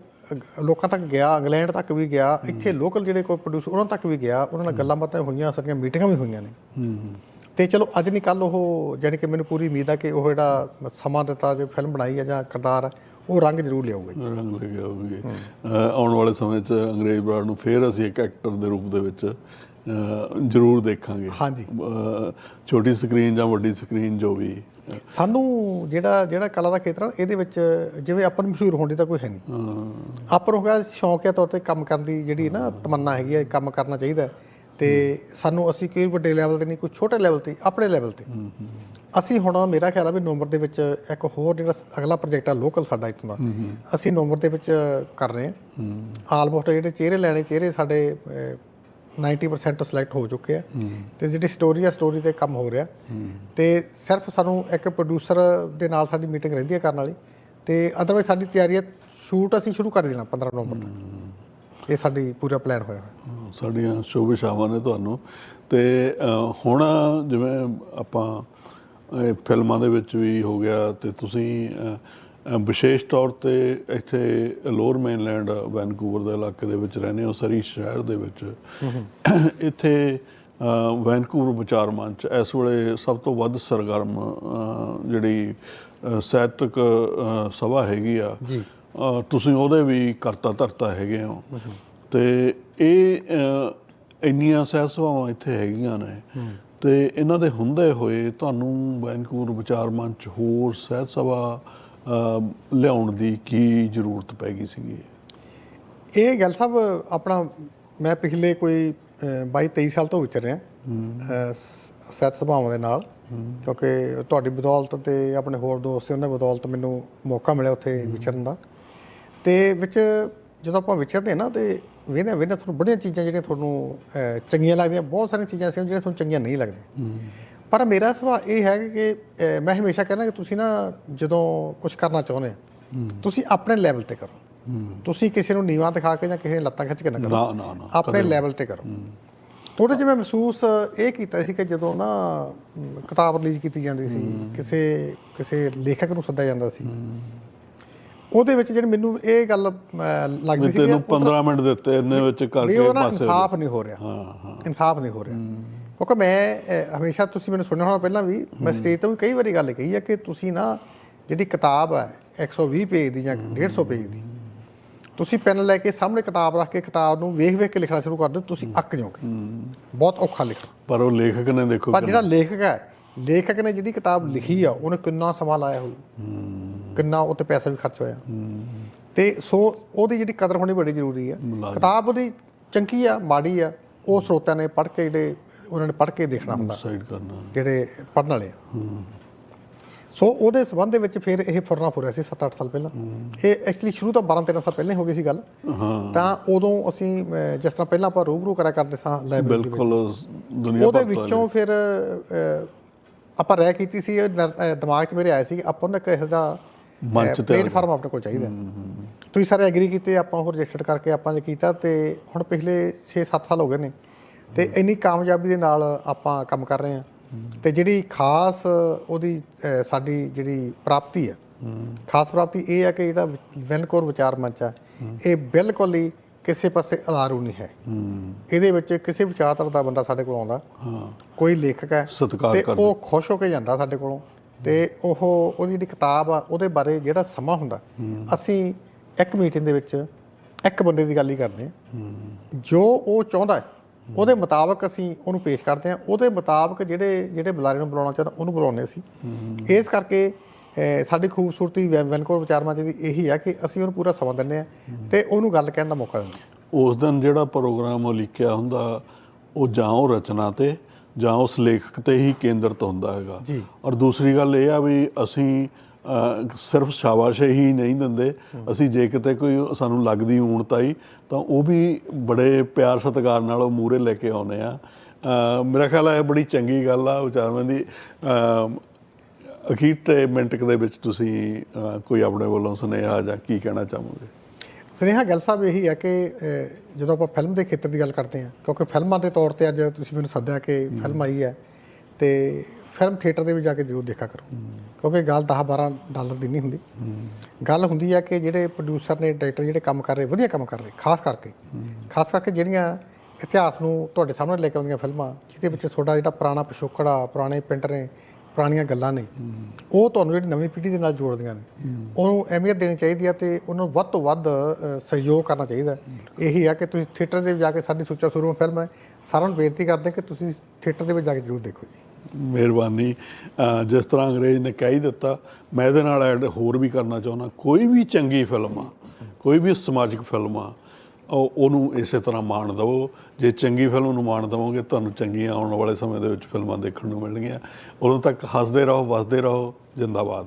ਲੋਕਾਂ ਤੱਕ ਗਿਆ, ਇੰਗਲੈਂਡ ਤੱਕ ਵੀ ਗਿਆ, ਇੱਥੇ ਲੋਕਲ ਜਿਹੜੇ ਕੋਈ ਪ੍ਰੋਡਿਊਸਰ ਉਹਨਾਂ ਤੱਕ ਵੀ ਗਿਆ, ਉਹਨਾਂ ਨਾਲ ਗੱਲਾਂ ਬਾਤਾਂ ਹੋਈਆਂ ਸਾਡੀਆਂ ਮੀਟਿੰਗਾਂ ਵੀ ਹੋਈਆਂ ਨੇ। ਤੇ ਚਲੋ ਅੱਜ ਨਹੀਂ ਕੱਲ ਉਹ ਜਾਣੀ ਕਿ ਮੈਨੂੰ ਪੂਰੀ ਉਮੀਦ ਆ ਕਿ ਉਹ ਜਿਹੜਾ ਸਮਾਂ ਦਿੱਤਾ ਜੇ ਫਿਲਮ ਬਣਾਈ ਹੈ ਜਾਂ ਕਿਰਦਾਰ ਉਹ ਰੰਗ ਜ਼ਰੂਰ ਲਿਆਊਗਾ ਜੀ। ਰੰਗ ਲੈ ਕੇ ਆਉਣਗੇ ਅਹ ਆਉਣ ਵਾਲੇ ਸਮੇਂ 'ਚ ਅੰਗਰੇਜ਼ ਬਰਾੜ ਨੂੰ ਫੇਰ ਅਸੀਂ ਇੱਕ ਐਕਟਰ ਦੇ ਰੂਪ ਦੇ ਵਿੱਚ ਜ਼ਰੂਰ ਦੇਖਾਂਗੇ। ਹਾਂਜੀ। ਛੋਟੀ ਸਕਰੀਨ ਜਾਂ ਵੱਡੀ ਸਕਰੀਨ ਜੋ ਵੀ। ਸਾਨੂੰ ਜਿਹੜਾ ਜਿਹੜਾ ਕਲਾ ਦਾ ਖੇਤਰ ਇਹਦੇ ਵਿੱਚ ਜਿਵੇਂ ਆਪਾਂ ਨੂੰ ਮਸ਼ਹੂਰ ਹੋਣ ਦੀ ਤਾਂ ਕੋਈ ਹੈ ਨਹੀਂ। ਆਪਾਂ ਨੂੰ ਹੈਗਾ ਸ਼ੌਂਕਿਆ ਤੌਰ ਤੇ ਕੰਮ ਕਰਨ ਦੀ ਜਿਹੜੀ ਨਾ ਤਮੰਨਾ ਹੈਗੀ ਹੈ ਕੰਮ ਕਰਨਾ ਚਾਹੀਦਾ। ਹੈ। ਤੇ ਸਾਨੂੰ ਅਸੀਂ ਕੋਈ ਵੱਡੇ ਲੈਵਲ ਤੇ ਨਹੀਂ ਕੋਈ ਛੋਟੇ ਲੈਵਲ ਤੇ ਆਪਣੇ ਲੈਵਲ ਤੇ। ਅਸੀਂ ਹੁਣ ਮੇਰਾ ਖਿਆਲ ਆ ਵੀ ਨਵੰਬਰ ਦੇ ਵਿੱਚ ਇੱਕ ਹੋਰ ਜਿਹੜਾ ਅਗਲਾ ਪ੍ਰੋਜੈਕਟ ਆ ਲੋਕਲ ਸਾਡਾ ਇੱਥੋਂ ਦਾ। ਅਸੀਂ ਨਵੰਬਰ ਦੇ ਵਿੱਚ ਕਰ ਰਹੇ ਹਾਂ। ਆਲਮੋਸਟ ਜਿਹੜੇ ਚਿਹਰੇ ਲੈਣੇ ਚਿਹਰੇ ਸਾਡੇ ਅਹ, 90% ਸਿਲੈਕਟ ਹੋ ਚੁੱਕੇ ਆ। ਤੇ ਜਿਹੜੀ ਸਟੋਰੀ ਆ ਸਟੋਰੀ ਤੇ ਕੰਮ ਹੋ ਰਿਹਾ। ਤੇ ਸਿਰਫ ਸਾਨੂੰ ਇੱਕ ਪ੍ਰੋਡਿਊਸਰ ਦੇ ਨਾਲ ਸਾਡੀ ਮੀਟਿੰਗ ਰਹਿੰਦੀ ਹੈ ਕਰਨ ਵਾਲੀ। ਤੇ ਅਦਰਵਾਈਜ਼ ਸਾਡੀ ਤਿਆਰੀ ਹੈ ਸ਼ੂਟ ਅਸੀਂ ਸ਼ੁਰੂ ਕਰ ਦੇਣਾ 15 ਨਵੰਬਰ ਤੱਕ। ਇਹ ਸਾਡੀ ਪੂਰਾ ਪਲਾਨ ਹੋਇਆ ਹੋਇਆ। ਸਾਡੀਆਂ ਸ਼ੁਭ ਨੇ ਤੁਹਾਨੂੰ। ਤੇ ਹੁਣ ਜਿਵੇਂ ਆਪਾਂ ਫਿਲਮਾਂ ਦੇ ਵਿੱਚ ਵੀ ਹੋ ਗਿਆ ਤੇ ਤੁਸੀਂ ਵਿਸ਼ੇਸ਼ ਤੌਰ ਤੇ ਇੱਥੇ ਲੋਅਰ ਮੇਨਲੈਂਡ ਵੈਨਕੂਵਰ ਦੇ ਇਲਾਕੇ ਦੇ ਵਿੱਚ ਰਹਿੰਦੇ ਹੋ ਸਰੀ ਸ਼ਹਿਰ ਦੇ ਵਿੱਚ। ਇੱਥੇ ਵੈਨਕੂਵਰ ਵਿਚਾਰ ਮੰਚ ਇਸ ਵੇਲੇ ਸਭ ਤੋਂ ਵੱਧ ਸਰਗਰਮ ਜਿਹੜੀ ਸਾਹਿਤਕ ਸਭਾ ਹੈਗੀ ਆ। ਜੀ। ਤੁਸੀਂ ਉਹਦੇ ਵੀ ਕਰਤਾ ਧਰਤਾ ਹੈਗੇ ਹੋ। ਤੇ ਇਹ ਇੰਨੀਆਂ ਸਹਿ ਸਭਾਵਾਂ ਇੱਥੇ ਹੈਗੀਆਂ ਨੇ। ਤੇ ਇਹਨਾਂ ਦੇ ਹੁੰਦੇ ਹੋਏ ਤੁਹਾਨੂੰ ਵੈਨਕੂਵਰ ਵਿਚਾਰ ਮੰਚ ਹੋਰ ਸਹਿ ਸਭਾ ਲਿਆਉਣ ਦੀ ਕੀ ਜ਼ਰੂਰਤ ਪੈ ਗਈ ਸੀਗੀ? ਇਹ ਗੱਲ ਸਾਹਿਬ ਆਪਣਾ ਮੈਂ ਪਿਛਲੇ ਕੋਈ 22 23 ਸਾਲ ਤੋਂ ਵਿਚਰ ਰਿਹਾ। ਸ- ਸਹਿਤ ਸਭਾਵਾਂ ਦੇ ਨਾਲ। ਕਿਉਂਕਿ ਤੁਹਾਡੀ ਬਦੌਲਤ ਤੇ ਆਪਣੇ ਹੋਰ ਦੋਸਤ ਉਹਨਾਂ ਦੀ ਬਦੌਲਤ ਮੈਨੂੰ ਮੌਕਾ ਮਿਲਿਆ ਉੱਥੇ ਵਿਚਰਨ ਦਾ। ਤੇ ਵਿੱਚ ਜਦੋਂ ਆਪਾਂ ਵਿਚਰਦੇ ਹਾਂ ਨਾ ਤੇ ਵੇਖਦੇ ਵੇਖਦੇ ਤੁਹਾਨੂੰ ਬੜੀਆਂ ਚੀਜ਼ਾਂ ਜਿਹੜੀਆਂ ਤੁਹਾਨੂੰ ਚੰਗੀਆਂ ਲੱਗਦੀਆਂ ਬਹੁਤ ਸਾਰੀਆਂ ਚੀਜ਼ਾਂ ਸੀ ਜਿਹੜੀਆਂ ਤੁਹਾਨੂੰ ਚੰਗੀਆਂ ਨਹੀਂ ਲੱਗਦੀਆਂ। ਪਰ ਮੇਰਾ ਸੁਭਾਅ ਇਹ ਹੈ ਕਿ ਮੈਂ ਹਮੇਸ਼ਾ ਕਹਿੰਦਾ ਕਿ ਤੁਸੀਂ ਨਾ ਜਦੋਂ ਕੁਝ ਕਰਨਾ ਚਾਹੁੰਦੇ ਆ ਤੁਸੀਂ ਆਪਣੇ ਲੈਵਲ ਤੇ ਕਰੋ। ਤੁਸੀਂ ਕਿਸੇ ਨੂੰ ਨੀਵਾਂ ਦਿਖਾ ਕੇ ਜਾਂ ਕਿਸੇ ਲੱਤਾਂ ਖਿੱਚ ਕੇ ਨਾ ਕਰੋ। ਨਾ ਨਾ ਨਾ ਆਪਣੇ ਲੈਵਲ ਤੇ ਕਰੋ। ਉਹਦੇ ਮੈਂ ਮਹਿਸੂਸ ਇਹ ਕੀਤਾ ਸੀ ਕਿ ਜਦੋਂ ਨਾ ਕਿਤਾਬ ਰਿਲੀਜ਼ ਕੀਤੀ ਜਾਂਦੀ ਸੀ ਕਿਸੇ ਕਿਸੇ ਲੇਖਕ ਨੂੰ ਸੱਦਿਆ ਜਾਂਦਾ ਸੀ। ਉਹਦੇ ਵਿੱਚ ਜਿਹੜੀ ਮੈਨੂੰ ਇਹ ਗੱਲ ਲੱਗਦੀ ਸੀ ਕਿ ਤੈਨੂੰ 15 ਮਿੰਟ ਦਿੱਤੇ ਇੰਨੇ ਵਿੱਚ ਕਰਕੇ ਪਾਸੇ ਇਨਸਾਫ ਨਹੀਂ ਹੋ ਰਿਹਾ। ਹਾਂ ਹਾਂ। ਇਨਸਾਫ ਨਹੀਂ ਹੋ ਰਿਹਾ। ਕਿਉਂਕਿ ਮੈਂ ਹਮੇਸ਼ਾ ਤੁਸੀਂ ਮੈਨੂੰ ਸੁਣਿਆ ਹੋਣਾ ਪਹਿਲਾਂ ਵੀ ਮੈਂ ਸਟੇਜ ਤੋਂ ਵੀ ਕਈ ਵਾਰੀ ਗੱਲ ਕਹੀ ਹੈ ਕਿ ਤੁਸੀਂ ਨਾ ਜਿਹੜੀ ਕਿਤਾਬ ਹੈ 120 ਪੇਜ ਦੀ ਜਾਂ 150 ਪੇਜ ਦੀ ਤੁਸੀਂ ਪੈਨ ਲੈ ਕੇ ਸਾਹਮਣੇ ਕਿਤਾਬ ਰੱਖ ਕੇ ਕਿਤਾਬ ਨੂੰ ਵੇਖ ਵੇਖ ਕੇ ਲਿਖਣਾ ਸ਼ੁਰੂ ਕਰ ਦਿਓ ਤੁਸੀਂ ਅੱਕ ਜਾਓਗੇ। ਬਹੁਤ ਔਖਾ ਲਿਖਣਾ। ਪਰ ਉਹ ਲੇਖਕ ਨੇ ਦੇਖੋ ਪਰ ਜਿਹੜਾ ਲੇਖਕ ਹੈ ਲੇਖਕ ਨੇ ਜਿਹੜੀ ਕਿਤਾਬ ਲਿਖੀ ਆ ਉਹਨੇ ਕਿੰਨਾ ਸਮਾਂ ਲਾਇਆ ਹੋਊ। ਕਿੰਨਾ ਉੱਤੇ ਪੈਸਾ ਵੀ ਖਰਚ ਹੋਇਆ। ਤੇ ਸੋ ਉਹਦੀ ਜਿਹੜੀ ਕਦਰ ਹੋਣੀ ਬੜੀ ਜ਼ਰੂਰੀ ਆ। ਕਿਤਾਬ ਉਹਦੀ ਚੰਗੀ ਆ ਮਾੜੀ ਆ ਉਹ ਸਰੋਤਿਆਂ ਨੇ ਪੜ੍ਹ ਕੇ ਜਿਹੜੇ ਉਹਨਾਂ ਨੇ ਪੜ੍ਹ ਕੇ ਦੇਖਣਾ ਹੁੰਦਾ ਜਿਹੜੇ ਪੜ੍ਹਨ ਵਾਲੇ ਆ। ਸੋ ਉਹਦੇ ਸਬੰਧ ਦੇ ਵਿੱਚ ਫਿਰ ਇਹ ਫੁਰਨਾ ਫੁਰਿਆ ਸੀ 7-8 ਸਾਲ ਪਹਿਲਾਂ। ਇਹ ਐਕਚੁਅਲੀ ਸ਼ੁਰੂ ਤੋਂ 12-13 ਸਾਲ ਪਹਿਲਾਂ ਹੀ ਗਈ ਸੀ ਗੱਲ। ਤਾਂ ਉਦੋਂ ਅਸੀਂ ਜਿਸ ਤਰ੍ਹਾਂ ਪਹਿਲਾਂ ਆਪਾਂ ਰੂਬਰੂ ਕਰਿਆ ਕਰਦੇ ਸਾਂ ਲਾਇਬ੍ਰੇਰੀ ਦੇ ਵਿੱਚ। ਬਿਲਕੁਲ ਦੁਨੀਆ ਉਹਦੇ ਤੋਂ ਵਿੱਚੋਂ ਫਿਰ ਆਪਾਂ ਰਹਿ ਕੀਤੀ ਸੀ ਦਿਮਾਗ 'ਚ ਮੇਰੇ ਆਇਆ ਸੀ ਆਪਾਂ ਨੂੰ ਇੱਕ ਇਹੋ ਜਿਹਾ ਮੰਚ ਤਿਆਰ ਪਲੇਟਫਾਰਮ ਆਪਣੇ ਕੋਲ ਚਾਹੀਦਾ ਤੁਸੀਂ ਸਾਰੇ ਐਗਰੀ ਕੀਤੇ ਆਪਾਂ ਉਹ ਰਜਿਸਟਰ ਕਰਕੇ ਆਪਾਂ ਜੇ ਕੀਤਾ ਤੇ ਹੁਣ ਪਿਛਲੇ 6-7 ਸਾਲ ਹੋ ਗਏ ਨੇ। ਤੇ ਇੰਨੀ ਕਾਮਯਾਬੀ ਦੇ ਨਾਲ ਆਪਾਂ ਕੰਮ ਕਰ ਰਹੇ ਹਾਂ। ਤੇ ਜਿਹੜੀ ਖਾਸ ਉਹਦੀ ਸਾਡੀ ਜਿਹੜੀ ਪ੍ਰਾਪਤੀ ਆ ਖਾਸ ਪ੍ਰਾਪਤੀ ਇਹ ਹੈ ਕਿ ਜਿਹੜਾ ਵੈਨਕੋਰ ਵਿਚਾਰ ਮੰਚ ਆ ਇਹ ਬਿਲਕੁਲ ਹੀ ਕਿਸੇ ਪਾਸੇ ਅਲਾਰੂ ਨਹੀਂ ਹੈ। ਹੂੰ। ਇਹਦੇ ਵਿੱਚ ਕਿਸੇ ਵਿਚਾਰਧਾਰਾ ਦਾ ਬੰਦਾ ਸਾਡੇ ਕੋਲ ਆਉਂਦਾ ਹਾਂ। ਕੋਈ ਲੇਖਕ ਹੈ ਤੇ ਉਹ ਖੁਸ਼ ਹੋ ਕੇ ਜਾਂਦਾ ਸਾਡੇ ਕੋਲੋਂ। ਤੇ ਉਹ ਉਹਦੀ ਜਿਹੜੀ ਕਿਤਾਬ ਆ ਉਹਦੇ ਬਾਰੇ ਜਿਹੜਾ ਸਮਾਂ ਹੁੰਦਾ ਅਸੀਂ ਇੱਕ ਮੀਟਿੰਗ ਦੇ ਵਿੱਚ ਇੱਕ ਬੰਦੇ ਦੀ ਗੱਲ ਹੀ ਕਰਦੇ ਹਾਂ। ਜੋ ਉਹ ਚਾਹੁੰਦਾ ਹੈ ਉਹਦੇ ਮੁਤਾਬਕ ਅਸੀਂ ਉਹਨੂੰ ਪੇਸ਼ ਕਰਦੇ ਹਾਂ। ਉਹਦੇ ਮੁਤਾਬਕ ਜਿਹੜੇ ਜਿਹੜੇ ਬੁਲਾਰੇ ਨੂੰ ਬੁਲਾਉਣਾ ਚਾਹੁੰਦਾ ਉਹਨੂੰ ਬੁਲਾਉਂਦੇ ਅਸੀਂ। ਇਸ ਕਰਕੇ ਸਾਡੀ ਖੂਬਸੂਰਤੀ ਵੈ- ਵੈਨਕੂਵਰ ਵਿਚਾਰਮਾਂ ਦੀ ਇਹੀ ਆ ਕਿ ਅਸੀਂ ਉਹਨੂੰ ਪੂਰਾ ਸਮਾਂ ਦਿੰਦੇ ਆ ਤੇ ਉਹਨੂੰ ਗੱਲ ਕਹਿਣ ਦਾ ਮੌਕਾ ਦਿੰਦੇ ਉਸ ਦਿਨ ਜਿਹੜਾ ਪ੍ਰੋਗਰਾਮ ਉਹ ਲਿਖਿਆ ਹੁੰਦਾ ਉਹ ਜਾਂ ਉਹ ਰਚਨਾ ਤੇ ਜਾਂ ਉਸ ਲੇਖਕ ਤੇ ਹੀ ਕੇਂਦਰਿਤ ਹੁੰਦਾ ਹੈਗਾ। ਔਰ ਦੂਸਰੀ ਗੱਲ ਇਹ ਆ ਵੀ ਅਸੀਂ ਸਿਰਫ ਸ਼ਾਬਾਸ਼ ਹੀ ਨਹੀਂ ਦਿੰਦੇ। ਅਸੀਂ ਜੇ ਕਿਤੇ ਕੋਈ ਸਾਨੂੰ ਲੱਗਦੀ ਊਣਤ ਆਈ ਤਾਂ ਉਹ ਵੀ ਬੜੇ ਪਿਆਰ ਸਤਿਕਾਰ ਨਾਲ ਉਹ ਮੂਰੇ ਲੈ ਕੇ ਆਉਨੇ ਆ। ਮੇਰਾ ਖਿਆਲ ਹੈ ਇਹ ਬੜੀ ਚੰਗੀ ਗੱਲ ਆ ਵਿਚਾਰਵਾਂ ਦੀ ਅਖੀਰ ਤੇ ਮਿੰਟ ਕੁ ਦੇ ਵਿੱਚ ਤੁਸੀਂ ਕੋਈ ਆਪਣੇ ਵੱਲੋਂ ਸੁਨੇਹਾ ਜਾਂ ਕੀ ਕਹਿਣਾ ਚਾਹੋਗੇ? ਸਨੇਹਾ ਗੱਲ ਸਾਹਿਬ ਇਹੀ ਹੈ ਕਿ ਜਦੋਂ ਆਪਾਂ ਫਿਲਮ ਦੇ ਖੇਤਰ ਦੀ ਗੱਲ ਕਰਦੇ ਹਾਂ ਕਿਉਂਕਿ ਫਿਲਮਾਂ ਦੇ ਤੌਰ ਤੇ ਅੱਜ ਤੁਸੀਂ ਮੈਨੂੰ ਸੱਦਿਆ ਕਿ ਫਿਲਮ ਆਈ ਹੈ ਤੇ ਫਿਲਮ ਥੀਏਟਰ ਦੇ ਵਿੱਚ ਜਾ ਕੇ ਜ਼ਰੂਰ ਦੇਖਾ ਕਰੋ। ਕਿਉਂਕਿ ਗੱਲ 10 12 ਡਾਲਰ ਦੀ ਨਹੀਂ ਹੁੰਦੀ। ਗੱਲ ਹੁੰਦੀ ਹੈ ਕਿ ਜਿਹੜੇ ਪ੍ਰੋਡਿਊਸਰ ਨੇ ਡਾਇਰੈਕਟਰ ਜਿਹੜੇ ਕੰਮ ਕਰ ਰਹੇ ਵਧੀਆ ਕੰਮ ਕਰ ਰਹੇ ਖਾਸ ਕਰਕੇ। ਖਾਸ ਕਰਕੇ ਜਿਹੜੀਆਂ ਇਤਿਹਾਸ ਨੂੰ ਤੁਹਾਡੇ ਸਾਹਮਣੇ ਲੈ ਕੇ ਆਉਂਦੀਆਂ ਫਿਲਮਾਂ ਜਿਹਦੇ ਵਿੱਚ ਤੁਹਾਡਾ ਜਿਹੜਾ ਪੁਰਾਣਾ ਪਿਛੋਕੜ ਆ ਪੁਰਾਣੇ ਪਿੰਡ ਨੇ ਪੁਰਾਣੀਆਂ ਗੱਲਾਂ ਨੇ। ਉਹ ਤੁਹਾਨੂੰ ਜਿਹੜੀ ਨਵੀਂ ਪੀੜ੍ਹੀ ਦੇ ਨਾਲ ਜੋੜਦੀਆਂ ਨੇ। ਉਹਨੂੰ ਅਹਿਮੀਅਤ ਦੇਣੀ ਚਾਹੀਦੀ ਆ ਤੇ ਉਹਨਾਂ ਨੂੰ ਵੱਧ ਤੋਂ ਵੱਧ ਸਹਿਯੋਗ ਕਰਨਾ ਚਾਹੀਦਾ ਇਹੀ ਆ ਕਿ ਤੁਸੀਂ ਥੀਏਟਰ ਦੇ ਵਿੱਚ ਜਾ ਕੇ ਸਾਡੀ ਸੁੱਚਾ ਸੁਰਮਾ ਫਿਲਮ ਹੈ। ਸਾਰਿਆਂ ਨੂੰ ਬੇਨਤੀ ਕਰਦੇ ਕਿ ਤੁਸੀਂ ਥੀਏਟਰ ਦੇ ਵਿੱਚ ਜਾ ਕੇ ਜ਼ਰੂਰ ਦੇਖੋ ਜੀ। ਮਿਹਰਬਾਨੀ। ਜਿਸ ਤਰ੍ਹਾਂ ਅੰਗਰੇਜ਼ ਨੇ ਕਹਿ ਹੀ ਦਿੱਤਾ, ਮੈਂ ਇਹਦੇ ਨਾਲ ਐਡ ਹੋਰ ਵੀ ਕਰਨਾ ਚਾਹੁੰਦਾ। ਕੋਈ ਵੀ ਚੰਗੀ ਫਿਲਮ ਆ, ਕੋਈ ਵੀ ਸਮਾਜਿਕ ਫਿਲਮ ਆ ਉਹਨੂੰ ਇਸੇ ਤਰ੍ਹਾਂ ਮਾਣ ਦਿਵੋ। ਜੇ ਚੰਗੀ ਫਿਲਮ ਨੂੰ ਮਾਣ ਦੇਵੋਗੇ, ਤੁਹਾਨੂੰ ਚੰਗੀਆਂ ਆਉਣ ਵਾਲੇ ਸਮੇਂ ਦੇ ਵਿੱਚ ਫਿਲਮਾਂ ਦੇਖਣ ਨੂੰ ਮਿਲਣਗੀਆਂ। ਉਦੋਂ ਤੱਕ ਹੱਸਦੇ ਰਹੋ, ਵਸਦੇ ਰਹੋ। ਜਿੰਦਾਬਾਦ।